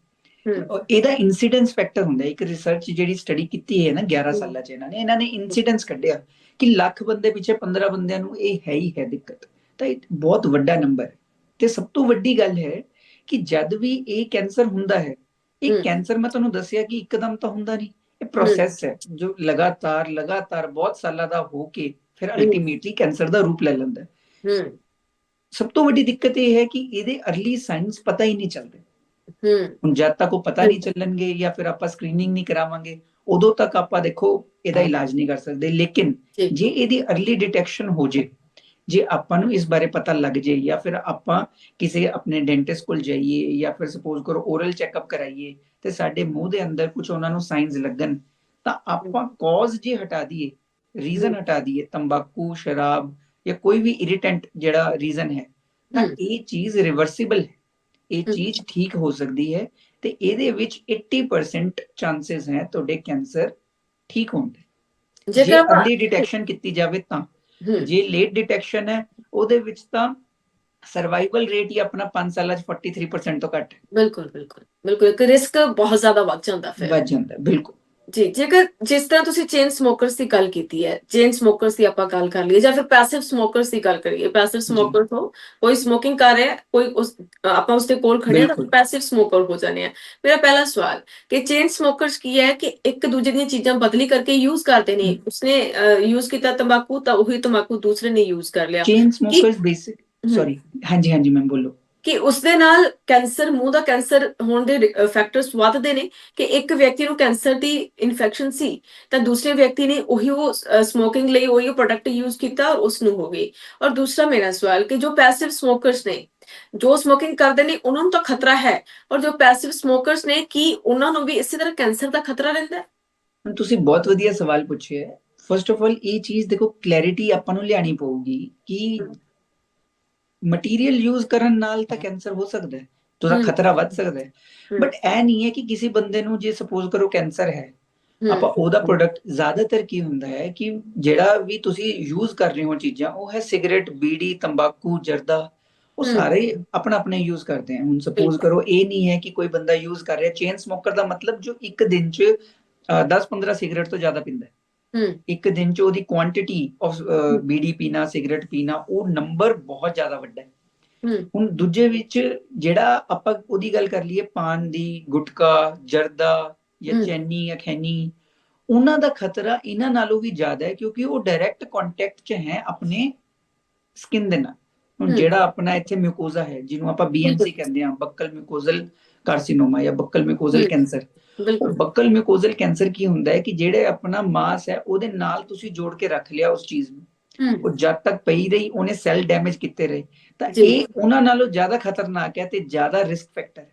ਇਹਦਾ ਇਨਸੀਡੈਂਸ ਫੈਕਟਰ ਹੁੰਦਾ ਇੱਕ ਰਿਸਰਚ ਜਿਹੜੀ ਸਟੱਡੀ ਕੀਤੀ ਹੈ ਨਾ 11
ਹਮ।
ਸਾਲਾਂ ਚ ਇਹਨਾਂ ਨੇ ਇਹਨਾਂ ਨੇ ਇਨਸੀਡੈਂਸ ਕੱਢਿਆ ਕਿ ਲੱਖ ਬੰਦੇ ਪਿੱਛੇ 15 ਬੰਦਿਆਂ ਨੂੰ ਇਹ ਹੈ ਹੀ ਹੈ ਦਿੱਕਤ ਤਾਂ ਇਹ ਬਹੁਤ ਵੱਡਾ ਨੰਬਰ ਹੈ ਤੇ ਸਭ ਤੋਂ ਵੱਡੀ ਗੱਲ ਹੈ ਕਿ ਜਦ ਵੀ ਇਹ ਕੈਂਸਰ ਹੁੰਦਾ ਹੈ ਇਹ। ਕੈਂਸਰ ਮੈਂ ਤੁਹਾਨੂੰ ਦੱਸਿਆ ਕਿ ਇੱਕਦਮ ਤਾਂ ਹੁੰਦਾ ਨਹੀਂ ਇਹ ਪ੍ਰੋਸੈਸ ਹੈ ਜੋ ਲਗਾਤਾਰ ਲਗਾਤਾਰ ਬਹੁਤ ਸਾਲਾਂ ਦਾ ਹੋ ਕੇ ਫਿਰ ਅਲਟੀਮੇਟਲੀ ਕੈਂਸਰ ਦਾ ਰੂਪ ਲੈ ਲੈਂਦਾ ਹੈ।
ਹੂੰ।
ਸਭ ਤੋਂ ਵੱਡੀ ਦਿੱਕਤ ਇਹ ਹੈ ਕਿ ਇਹਦੇ ਅਰਲੀ ਸਾਈਨਸ ਪਤਾ ਹੀ ਨਹੀਂ ਚੱਲਦੇ।
ਹੂੰ।
ਹੁਣ ਜਦ ਤੱਕ ਉਹ ਪਤਾ ਨਹੀਂ ਚੱਲਣਗੇ ਜਾਂ ਫਿਰ ਆਪਾਂ ਸਕਰੀਨਿੰਗ ਨਹੀਂ ਕਰਾਵਾਂਗੇ ਉਦੋਂ ਤੱਕ ਆਪਾਂ ਦੇਖੋ ਇਹਦਾ ਇਲਾਜ ਨਹੀਂ ਕਰ ਸਕਦੇ। ਲੇਕਿਨ
ਜੀ
ਇਹਦੀ ਅਰਲੀ ਡਿਟੈਕਸ਼ਨ ਹੋ ਜੇ ਜੇ ਆਪਾਂ ਨੂੰ ਇਸ ਬਾਰੇ ਪਤਾ ਲੱਗ ਜੇ ਜਾਂ ਫਿਰ ਆਪਾਂ ਕਿਸੇ ਆਪਣੇ ਡੈਂਟਿਸਟ ਕੋਲ ਜਾਈਏ ਜਾਂ ਫਿਰ ਸਪੋਜ਼ ਕਰੋ ਓਰਲ ਚੈੱਕਅਪ ਕਰਾਈਏ ਤੇ ਸਾਡੇ ਮੂੰਹ ਦੇ ਅੰਦਰ ਕੁਝ ਉਹਨਾਂ ਨੂੰ ਸਾਈਨਸ ਲੱਗਣ ਤਾਂ ਆਪਾਂ ਕਾਜ਼ ਜੇ ਹਟਾ ਦਈਏ ਰੀਜ਼ਨ। ਹਟਾ ਦਈਏ ਤੰਬਾਕੂ ਸ਼ਰਾਬ ਜਾਂ ਕੋਈ ਵੀ ਇਰੀਟੈਂਟ ਜਿਹੜਾ ਰੀਜ਼ਨ ਹੈ ਤਾਂ। ਇਹ ਚੀਜ਼ ਰਿਵਰਸੀਬਲ ਹੈ। ਇਹ। ਚੀਜ਼ ਠੀਕ ਹੋ ਸਕਦੀ ਹੈ ਤੇ ਇਹਦੇ ਵਿੱਚ 80% ਚਾਂਸਸ ਹੈ ਤੁਹਾਡੇ ਕੈਂਸਰ ਠੀਕ ਹੋਣ ਦੇ। ਜੇ
ਜੇਕਰ
ਅਰਲੀ ਡਿਟੈਕਸ਼ਨ ਕੀਤੀ ਜਾਵੇ ਤਾਂ।
ਹੂੰ।
ਜੇ ਲੇਟ ਡਿਟੈਕਸ਼ਨ ਹੈ ਉਹਦੇ ਵਿੱਚ ਤਾਂ ਸਰਵਾਈਵਲ ਰੇਟ ਹੀ ਆਪਣਾ 5 ਸਾਲਾਂ 'ਚ 43% ਤੋਂ ਘੱਟ
ਬਿਲਕੁਲ ਬਿਲਕੁਲ। ਬਿਲਕੁਲ ਇੱਕ ਰਿਸਕ ਬਹੁਤ ਜ਼ਿਆਦਾ ਵੱਧ ਜਾਂਦਾ ਫਿਰ।
ਵੱਧ ਜਾਂਦਾ ਹੈ, ਬਿਲਕੁਲ।
ਜੀ ਜੇਕਰ ਜਿਸ ਤਰ੍ਹਾਂ ਤੁਸੀਂ ਚੇਨ ਸਮੋਕਰਸ ਦੀ ਗੱਲ ਕੀਤੀ ਹੈ ਚੇਨ ਸਮੋਕਰਸ ਦੀ ਆਪਾਂ ਗੱਲ ਕਰ ਲਈਏ ਜਾਂ ਫਿਰ ਪੈਸਿਵ ਸਮੋਕਰਸ ਦੀ ਗੱਲ ਕਰੀਏ ਪੈਸਿਵ ਸਮੋਕਰ ਤੋਂ ਕੋਈ ਸਮੋਕਿੰਗ ਕਰ ਰਿਹਾ ਹੈ, ਕੋਈ ਉਸ ਆਪਾਂ ਉਸ ਦੇ ਕੋਲ ਖੜੇ ਹਾਂ ਤਾਂ। ਪੈਸਿਵ ਸਮੋਕਰ ਹੋ ਜਾਂਦੇ ਆ ਮੇਰਾ ਪਹਿਲਾ ਸਵਾਲ ਕਿ ਚੇਨ ਸਮੋਕਰਸ ਕੀ ਹੈ ਕਿ ਇੱਕ ਦੂਜੇ ਦੀਆਂ ਚੀਜ਼ਾਂ ਬਦਲੀ ਕਰਕੇ ਯੂਜ਼ ਕਰਦੇ ਨੇ? ਉਸਨੇ ਯੂਜ਼ ਕੀਤਾ ਤੰਬਾਕੂ ਤਾਂ ਉਹੀ ਤੰਬਾਕੂ ਦੂਸਰੇ ਨੇ ਯੂਜ਼ ਕਰ ਲਿਆ।
ਚੇਨ ਸਮੋਕਰਸ ਬੇਸਿਕ ਸੌਰੀ ਹਾਂਜੀ ਹਾਂਜੀ ਮੈਂ ਬੋਲੋ।
ਕਿ ਉਸ ਦੇ ਨਾਲ ਕੈਂਸਰ, ਮੂੰਹ ਦਾ ਕੈਂਸਰ ਹੋਣ ਦੇ ਫੈਕਟਰਸ ਵੱਧਦੇ ਨੇ ਕਿ ਇੱਕ ਵਿਅਕਤੀ ਨੂੰ ਕੈਂਸਰ ਦੀ ਇਨਫੈਕਸ਼ਨ ਸੀ, ਤਾਂ ਦੂਸਰੇ ਵਿਅਕਤੀ ਨੇ ਉਹੀ ਉਹ ਸਮੋਕਿੰਗ ਲਈ ਉਹੀ ਪ੍ਰੋਡਕਟ ਯੂਜ਼ ਕੀਤਾ ਔਰ ਉਸ ਨੂੰ ਹੋ ਗਈ। ਔਰ ਦੂਸਰਾ ਮੇਰਾ ਸਵਾਲ ਕਿ ਜੋ ਪੈਸਿਵ ਸਮੋਕਰਸ ਨੇ, ਜੋ ਸਮੋਕਿੰਗ ਕਰਦੇ ਨੇ, ਉਹਨਾਂ ਨੂੰ ਤਾਂ ਖਤਰਾ ਹੈ, ਔਰ ਜੋ ਪੈਸਿਵ ਸਮੋਕਰਸ ਨੇ, ਕੀ ਉਹਨਾਂ ਨੂੰ ਵੀ ਇਸੇ ਤਰ੍ਹਾਂ ਕੈਂਸਰ ਦਾ ਖਤਰਾ ਰਹਿੰਦਾ ਹੈ?
ਤੁਸੀਂ ਬਹੁਤ ਵਧੀਆ ਸਵਾਲ ਪੁੱਛਿਆ ਫਸਟ ਆਫ ਆਲ ਇਹ ਚੀਜ਼ ਦੇਖੋ ਕਲੈਰਿਟੀ ਆਪਾਂ ਨੂੰ ਲਿਆਣੀ ਪਊਗੀ ਕਿ ਮਟੀਰੀਅਲ ਯੂਜ਼ ਕਰਨ ਨਾਲ ਤਾਂ ਕੈਂਸਰ ਹੋ ਸਕਦਾ ਹੈ ਤੁਹਾਡਾ
ਹਮ।
ਖਤਰਾ ਵੱਧ ਸਕਦਾ ਹੈ। ਬਟ ਇਹ ਨਹੀਂ ਹੈ ਕਿ ਕਿਸੇ ਬੰਦੇ ਨੂੰ ਜੇ ਸਪੋਜ਼ ਕਰੋ ਕੈਂਸਰ ਹੈ ਆਪਾਂ ਉਹਦਾ ਪ੍ਰੋਡਕਟ ਜ਼ਿਆਦਾਤਰ ਕੀ ਹੁੰਦਾ ਹੈ ਕਿ ਜਿਹੜਾ ਵੀ ਤੁਸੀਂ ਯੂਜ਼ ਕਰ ਰਹੇ ਹੋ ਚੀਜ਼ਾਂ ਉਹ ਹੈ ਸਿਗਰਟ ਬੀੜੀ ਤੰਬਾਕੂ ਜਰਦਾ ਉਹ। ਸਾਰੇ ਆਪਣਾ ਆਪਣਾ ਯੂਜ਼ ਕਰਦੇ ਹਨ ਹੁਣ ਸਪੋਜ਼। ਕਰੋ ਇਹ ਨਹੀਂ ਹੈ ਕਿ ਕੋਈ ਬੰਦਾ ਯੂਜ਼ ਕਰ ਰਿਹਾ ਚੇਨ ਸਮੋਕਰ ਦਾ ਮਤਲਬ ਜੋ ਇੱਕ ਦਿਨ 'ਚ 10-15 ਸਿਗਰਟ ਤੋਂ ਜ਼ਿਆਦਾ ਪੀਂਦਾ ਹੈ ਇੱਕ ਦਿਨ 'ਚ ਉਹਦੀ ਕੁਆਂਟੀਟੀ ਆਫ ਬੀੜੀ ਪੀਣਾ ਸਿਗਰਟ ਪੀਣਾ ਉਹ ਨੰਬਰ ਬਹੁਤ ਜ਼ਿਆਦਾ ਵੱਡਾ ਹੈ। ਹੁਣ ਦੂਜੇ ਵਿੱਚ ਜਿਹੜਾ ਆਪਾਂ ਉਹਦੀ ਗੱਲ ਕਰ ਲਈਏ ਪਾਨ ਦੀ ਗੁਟਕਾ ਜਰਦਾ ਜਾਂ। ਚੈਨੀ ਜਾਂ ਖੈਨੀ ਉਹਨਾਂ ਦਾ ਖਤਰਾ ਇਹਨਾਂ ਨਾਲੋਂ ਵੀ ਜ਼ਿਆਦਾ ਹੈ ਕਿਉਂਕਿ ਉਹ ਡਾਇਰੈਕਟ ਕੰਟੈਕਟ 'ਚ ਹੈ ਆਪਣੇ ਸਕਿਨ ਦੇ ਨਾਲ। ਹੁਣ। ਜਿਹੜਾ ਆਪਣਾ ਇੱਥੇ ਮਿਊਕੋਜ਼ਾ ਹੈ ਜਿਹਨੂੰ ਆਪਾਂ ਬੀਐਮਸੀ ਕਹਿੰਦੇ ਹਾਂ ਬੱਕਲ ਮਿਊਕੋਜ਼ਲ ਕਾਰਸਿਨੋਮਾ ਜਾਂ ਬੱਕਲ ਮਿਊਕੋਜ਼ਲ। ਕੈਂਸਰ ਬੱਕਲ ਮਿਊਕੋਜ਼ਲ ਕੈਂਸਰ ਕੀ ਹੁੰਦਾ ਹੈ ਕਿ ਜਿਹੜੇ ਆਪਣਾ ਮਾਸ ਹੈ ਉਹਦੇ ਨਾਲ ਤੁਸੀਂ ਜੋੜ ਕੇ ਰੱਖ ਲਿਆ ਉਸ ਚੀਜ਼ ਨੂੰ। ਉਹ ਜਦ ਤੱਕ ਪਈ ਰਹੀ ਉਹਨੇ ਸੈੱਲ ਡੈਮੇਜ ਕੀਤੇ ਰਹੇ। ਤਾਂ। ਇਹ ਉਹਨਾਂ ਨਾਲੋਂ ਜ਼ਿਆਦਾ ਖਤਰਨਾਕ ਹੈ ਤੇ ਜ਼ਿਆਦਾ ਰਿਸਕ ਫੈਕਟਰ ਹੈ।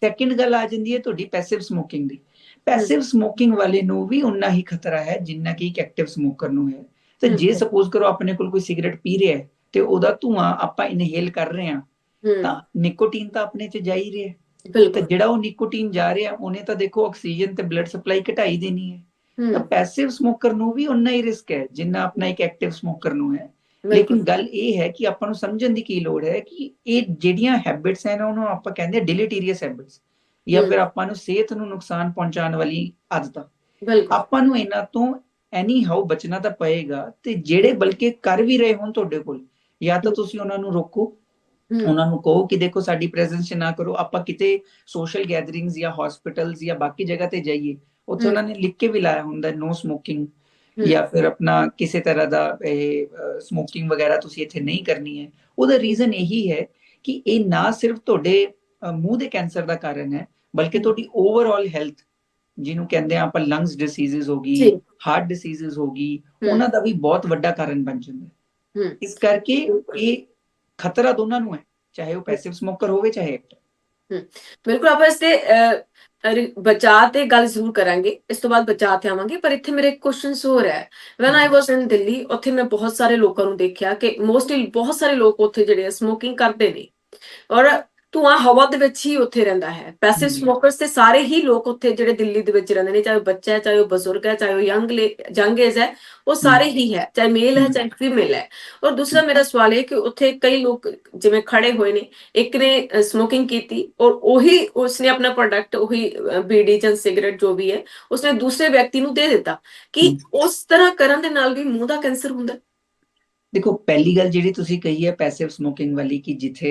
ਸੈਕਿੰਡ ਗੱਲ ਆ ਜਾਂਦੀ ਹੈ ਤੁਹਾਡੀ ਪੈਸਿਵ ਸਮੋਕਿੰਗ ਦੀ। ਪੈਸਿਵ ਸਮੋਕਿੰਗ ਵਾਲੇ ਨੂੰ ਵੀ ਉਨਾ ਹੀ ਖਤਰਾ ਹੈ ਜਿੰਨਾ ਕਿ ਇੱਕ ਐਕਟਿਵ ਸਮੋਕਰ ਨੂੰ ਹੈ। ਤੇ। ਜੇ ਸਪੋਜ਼ ਕਰੋ ਆਪਣੇ ਕੋਲ ਕੋਈ ਸਿਗਰਟ ਪੀ ਰਿਹਾ ਹੈ ਤੇ ਉਹਦਾ ਧੂਆਂ ਆਪਾਂ ਇਨਹੇਲ ਕਰ ਰਹੇ ਹਾਂ। ਤਾਂ ਨਿਕੋਟੀਨ ਤਾਂ ਆਪਣੇ ਚ ਜਾ ਹੀ ਰਿਹਾ ਹੈ। ਤੇ
ਬਿਲਕੁਲ
ਜਿਹੜਾ ਉਹ ਨਿਕੋਟੀਨ ਜਾ ਰਿਹਾ ਉਹਨੇ ਤਾਂ ਦੇਖੋ ਆਕਸੀਜਨ ਤੇ ਬਲੱਡ ਸਪਲਾਈ ਘਟਾਈ ਦੇਣੀ ਹੈ। ਤਾਂ ਪੈਸਿਵ ਸਮੋਕਰ ਨੂੰ ਵੀ ਉਨਾ ਹੀ ਰਿਸਕ ਹੈ ਜਿੰਨਾ ਆਪਣਾ ਇੱਕ ਐਕਟਿਵ ਸਮੋਕਰ ਨੂੰ ਹੈ। ਲੇਕਿਨ ਗੱਲ ਇਹ ਹੈ ਕਿ ਆਪਾਂ ਨੂੰ ਸਮਝਣ ਦੀ ਕੀ ਲੋੜ ਹੈ ਕਿ ਇਹ ਜਿਹੜੀਆਂ ਹੈਬਿਟਸ ਹਨ ਉਹਨੂੰ ਆਪਾਂ ਕਹਿੰਦੇ ਆ ਡਿਲੀਟੀਰੀਅਸ ਹੈਬਿਟਸ ਜਾਂ। ਫਿਰ ਆਪਾਂ ਨੂੰ ਸਿਹਤ ਨੂੰ ਨੁਕਸਾਨ ਪਹੁੰਚਾਉਣ ਵਾਲੀ ਆਦਤਾਂ
ਬਿਲਕੁਲ।
ਆਪਾਂ ਨੂੰ ਇਹਨਾਂ ਤੋਂ ਐਨੀ ਹਾਊ ਬਚਣਾ ਤਾਂ ਪਏਗਾ ਤੇ ਜਿਹੜੇ ਬਲਕਿ ਕਰ ਵੀ ਰਹੇ ਹੋਣ ਤੁਹਾਡੇ ਕੋਲ ਜਾਂ ਤਾਂ ਤੁਸੀਂ ਉਹਨਾਂ ਨੂੰ ਰੋਕੋ ਉਹਨਾਂ ਨੂੰ ਕਹੋ ਕਿ ਦੇਖੋ ਸਾਡੀ ਪ੍ਰੈਜ਼ੈਂਸ ਨਾ ਕਰੋ ਆਪਾਂ ਕਿਤੇ ਸੋਸ਼ਲ ਗੈਦਰਿੰਗਸ ਜਾਂ ਹਸਪੀਟਲਸ ਜਾਂ ਬਾਕੀ ਜਗ੍ਹਾ ਤੇ ਜਾਈਏ ਉੱਥੇ। ਉਹਨਾਂ ਨੇ ਲਿਖ ਕੇ ਵੀ ਲਾਇਆ ਹੁੰਦਾ ਨੋ ਸਮੋਕਿੰਗ ਜਾਂ ਫਿਰ ਆਪਣਾ ਕਿਸੇ ਤਰ੍ਹਾਂ ਦਾ ਇਹ ਸਮੋਕਿੰਗ ਵਗੈਰਾ ਤੁਸੀਂ ਇੱਥੇ ਨਹੀਂ ਕਰਨੀ ਹੈ। ਉਹਦਾ ਰੀਜ਼ਨ ਇਹੀ ਹੈ ਕਿ ਇਹ ਨਾ ਸਿਰਫ ਤੁਹਾਡੇ ਮੂੰਹ ਦੇ ਕੈਂਸਰ ਦਾ ਕਾਰਨ ਹੈ ਬਲਕਿ। ਤੁਹਾਡੀ ਓਵਰਆਲ ਹੈਲਥ ਜਿਹਨੂੰ ਕਹਿੰਦੇ ਆ ਆਪਾਂ ਲੰਗਸ ਡਿਸੀਜ਼ਸ ਹੋ ਗਈ ਹਾਰਟ ਡਿਸੀਜ਼ਸ ਹੋ ਗਈ ਉਹਨਾਂ ਦਾ ਵੀ ਬਹੁਤ ਵੱਡਾ ਕਾਰਨ ਬਣ ਜਾਂਦਾ ਹੈ। ਇਸ ਕਰਕੇ ਇਹ ਖਤਰਾ ਦੋਨਾਂ ਨੂੰ ਹੈ, ਚਾਹੇ ਉਹ ਪੈਸਿਵ ਸਮੋਕਰ ਹੋਵੇ, ਚਾਹੇ ਐਕਟਿਵ
ਬਿਲਕੁਲ, ਆਪਾਂ ਇਸ ਤੇ ਬਚਾਅ ਤੇ ਗੱਲ ਜ਼ਰੂਰ ਕਰਾਂਗੇ। ਇਸ ਤੋਂ ਬਾਅਦ ਬਚਾਅ ਤੇ ਆਵਾਂਗੇ, ਪਰ ਇੱਥੇ ਮੇਰੇ ਕੁਐਸਚਨਸ ਹੋਰ ਹੈ। ਵੈਨ ਆਈ ਵਾਸ ਇਨ ਦਿੱਲੀ ਉੱਥੇ ਮੈਂ ਬਹੁਤ ਸਾਰੇ ਲੋਕਾਂ ਨੂੰ ਦੇਖਿਆ ਕਿ ਮੋਸਟਲੀ ਬਹੁਤ ਸਾਰੇ ਲੋਕ ਉੱਥੇ ਜਿਹੜੇ ਸਮੋਕਿੰਗ ਕਰਦੇ ਨੇ। ਔਰ ਧੂਆਂ ਹਵਾ ਦੇ ਵਿੱਚ ਹੀ ਉੱਥੇ ਰਹਿੰਦਾ ਹੈ ਪੈਸਿਵ। ਸਮੋਕਰਸ ਤੇ ਸਾਰੇ ਹੀ ਲੋਕ ਉੱਥੇ ਜਿਹੜੇ ਦਿੱਲੀ ਦੇ ਵਿੱਚ ਰਹਿੰਦੇ ਨੇ ਚਾਹੇ ਬੱਚਾ ਹੈ ਚਾਹੇ ਉਹ ਬਜ਼ੁਰਗ ਹੈ ਚਾਹੇ ਉਹ ਯੰਗ ਯੰਗ ਏਜ ਹੈ ਉਹ ਸਾਰੇ ਹੀ ਹੈ ਚਾਹੇ ਮੇਲ ਹੈ। ਚਾਹੇ ਫੀਮੇਲ ਹੈ ਔਰ ਦੂਸਰਾ ਮੇਰਾ ਸਵਾਲ ਹੈ ਕਿ ਉੱਥੇ ਕਈ ਲੋਕ ਜਿਵੇਂ ਖੜੇ ਹੋਏ ਨੇ ਇੱਕ ਨੇ ਸਮੋਕਿੰਗ ਕੀਤੀ ਔਰ ਉਹੀ ਉਸਨੇ ਆਪਣਾ ਪ੍ਰੋਡਕਟ ਉਹੀ ਬੀੜੀ ਜਾਂ ਸਿਗਰਟ ਜੋ ਵੀ ਹੈ ਉਸਨੇ ਦੂਸਰੇ ਵਿਅਕਤੀ ਨੂੰ ਦੇ ਦਿੱਤਾ ਕਿ। ਉਸ ਤਰ੍ਹਾਂ ਕਰਨ ਦੇ ਨਾਲ ਵੀ ਮੂੰਹ ਦਾ ਕੈਂਸਰ ਹੁੰਦਾ?
ਦੇਖੋ ਪਹਿਲੀ ਗੱਲ ਜਿਹੜੀ ਤੁਸੀਂ ਕਹੀ ਹੈ ਪੈਸਿਵ ਸਮੋਕਿੰਗ ਵਾਲੀ ਕਿ ਜਿੱਥੇ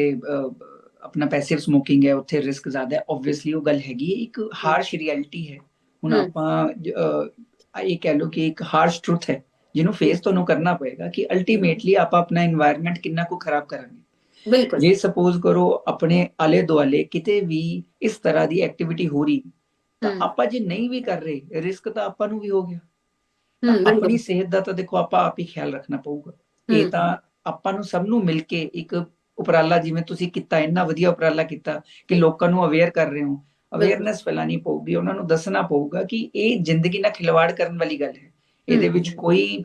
ਆਪਣਾ ਪੈਸਿਵ ਸਮੋਕਿੰਗ ਹੈ ਉੱਥੇ ਰਿਸਕ ਜ਼ਿਆਦਾ ਹੈ। ਆਬਵੀਅਸਲੀ ਉਹ ਗੱਲ ਹੈਗੀ ਇੱਕ ਹਾਰਸ਼ ਰਿਐਲਿਟੀ ਹੈ। ਹੁਣ ਆਪਾਂ ਇਹ ਕਹਿ ਲਓ ਕਿ ਇੱਕ ਹਾਰਸ਼ ਟਰੂਥ ਹੈ ਜਿਹਨੂੰ ਫੇਸ ਤੁਹਾਨੂੰ ਕਰਨਾ ਪਏਗਾ ਕਿ ਅਲਟੀਮੇਟਲੀ ਆਪਾਂ ਆਪਣਾ এনवायरमेंट ਕਿੰਨਾ ਕੁ ਖਰਾਬ ਕਰਾਂਗੇ।
ਬਿਲਕੁਲ।
ਜੇ ਸਪੋਜ਼ ਕਰੋ ਆਪਣੇ ਆਲੇ ਦੁਆਲੇ ਕਿਤੇ ਵੀ ਇਸ ਤਰ੍ਹਾਂ ਦੀ ਐਕਟੀਵਿਟੀ ਹੋ ਰਹੀ ਤਾਂ ਆਪਾਂ ਜੇ ਨਹੀਂ ਵੀ ਕਰ ਰਹੇ ਰਿਸਕ ਤਾਂ ਆਪਾਂ ਨੂੰ ਵੀ ਹੋ ਗਿਆ। ਆਪਣੀ ਸਿਹਤ ਦਾ ਤਾਂ ਦੇਖੋ ਆਪਾਂ ਆਪ ਹੀ ਖਿਆਲ ਰੱਖਣਾ ਪਊਗਾ। ਇਹ ਤਾਂ ਆਪਾਂ ਨੂੰ ਸਭ ਨੂੰ ਮਿਲ ਕੇ ਇੱਕ ਉਪਰਾਲਾ ਜਿਵੇਂ ਤੁਸੀਂ ਕੀਤਾ ਇੰਨਾ ਵਧੀਆ ਉਪਰਾਲਾ ਕੀਤਾ ਕਿ ਲੋਕਾਂ ਨੂੰ ਅਵੇਅਰ ਕਰ ਰਹੇ ਹੋ। ਅਵੇਅਰਨੈਸ ਫੈਲਾਣੀ ਪਊਗੀ ਉਹਨਾਂ ਨੂੰ ਦੱਸਣਾ ਪਊਗਾ ਕਿ ਇਹ ਜ਼ਿੰਦਗੀ ਨਾਲ ਖਿਲਵਾੜ ਕਰਨ ਵਾਲੀ ਗੱਲ ਹੈ। ਇਹਦੇ। ਵਿੱਚ ਕੋਈ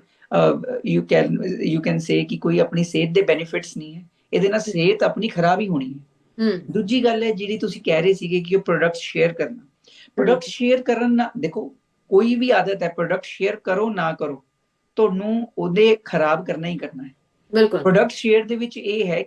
you can you can say ਕਿ ਕੋਈ ਆਪਣੀ ਸਿਹਤ ਦੇ ਬੈਨੀਫਿਟਸ ਨਹੀਂ ਹੈ। ਇਹਦੇ ਨਾਲ ਸਿਹਤ ਆਪਣੀ ਖਰਾਬ ਹੀ ਹੋਣੀ ਹੈ। ਦੂਜੀ ਗੱਲ ਹੈ ਜਿਹੜੀ ਤੁਸੀਂ ਕਹਿ ਰਹੇ ਸੀਗੇ ਕਿ ਉਹ ਪ੍ਰੋਡਕਟ ਸ਼ੇਅਰ ਕਰਨਾ। ਪ੍ਰੋਡਕਟ ਸ਼ੇਅਰ ਕਰਨ ਨਾਲ ਦੇਖੋ ਕੋਈ ਵੀ ਆਦਤ ਹੈ ਪ੍ਰੋਡਕਟ ਸ਼ੇਅਰ ਕਰੋ ਨਾ ਕਰੋ ਤੁਹਾਨੂੰ ਉਹਦੇ ਖਰਾਬ ਕਰਨਾ ਹੀ ਕਰਨਾ ਹੈ।
ਬਿਲਕੁਲ।
ਪ੍ਰੋਡਕਟ ਸ਼ੇਅਰ ਦੇ ਵਿੱਚ ਇਹ ਹੈ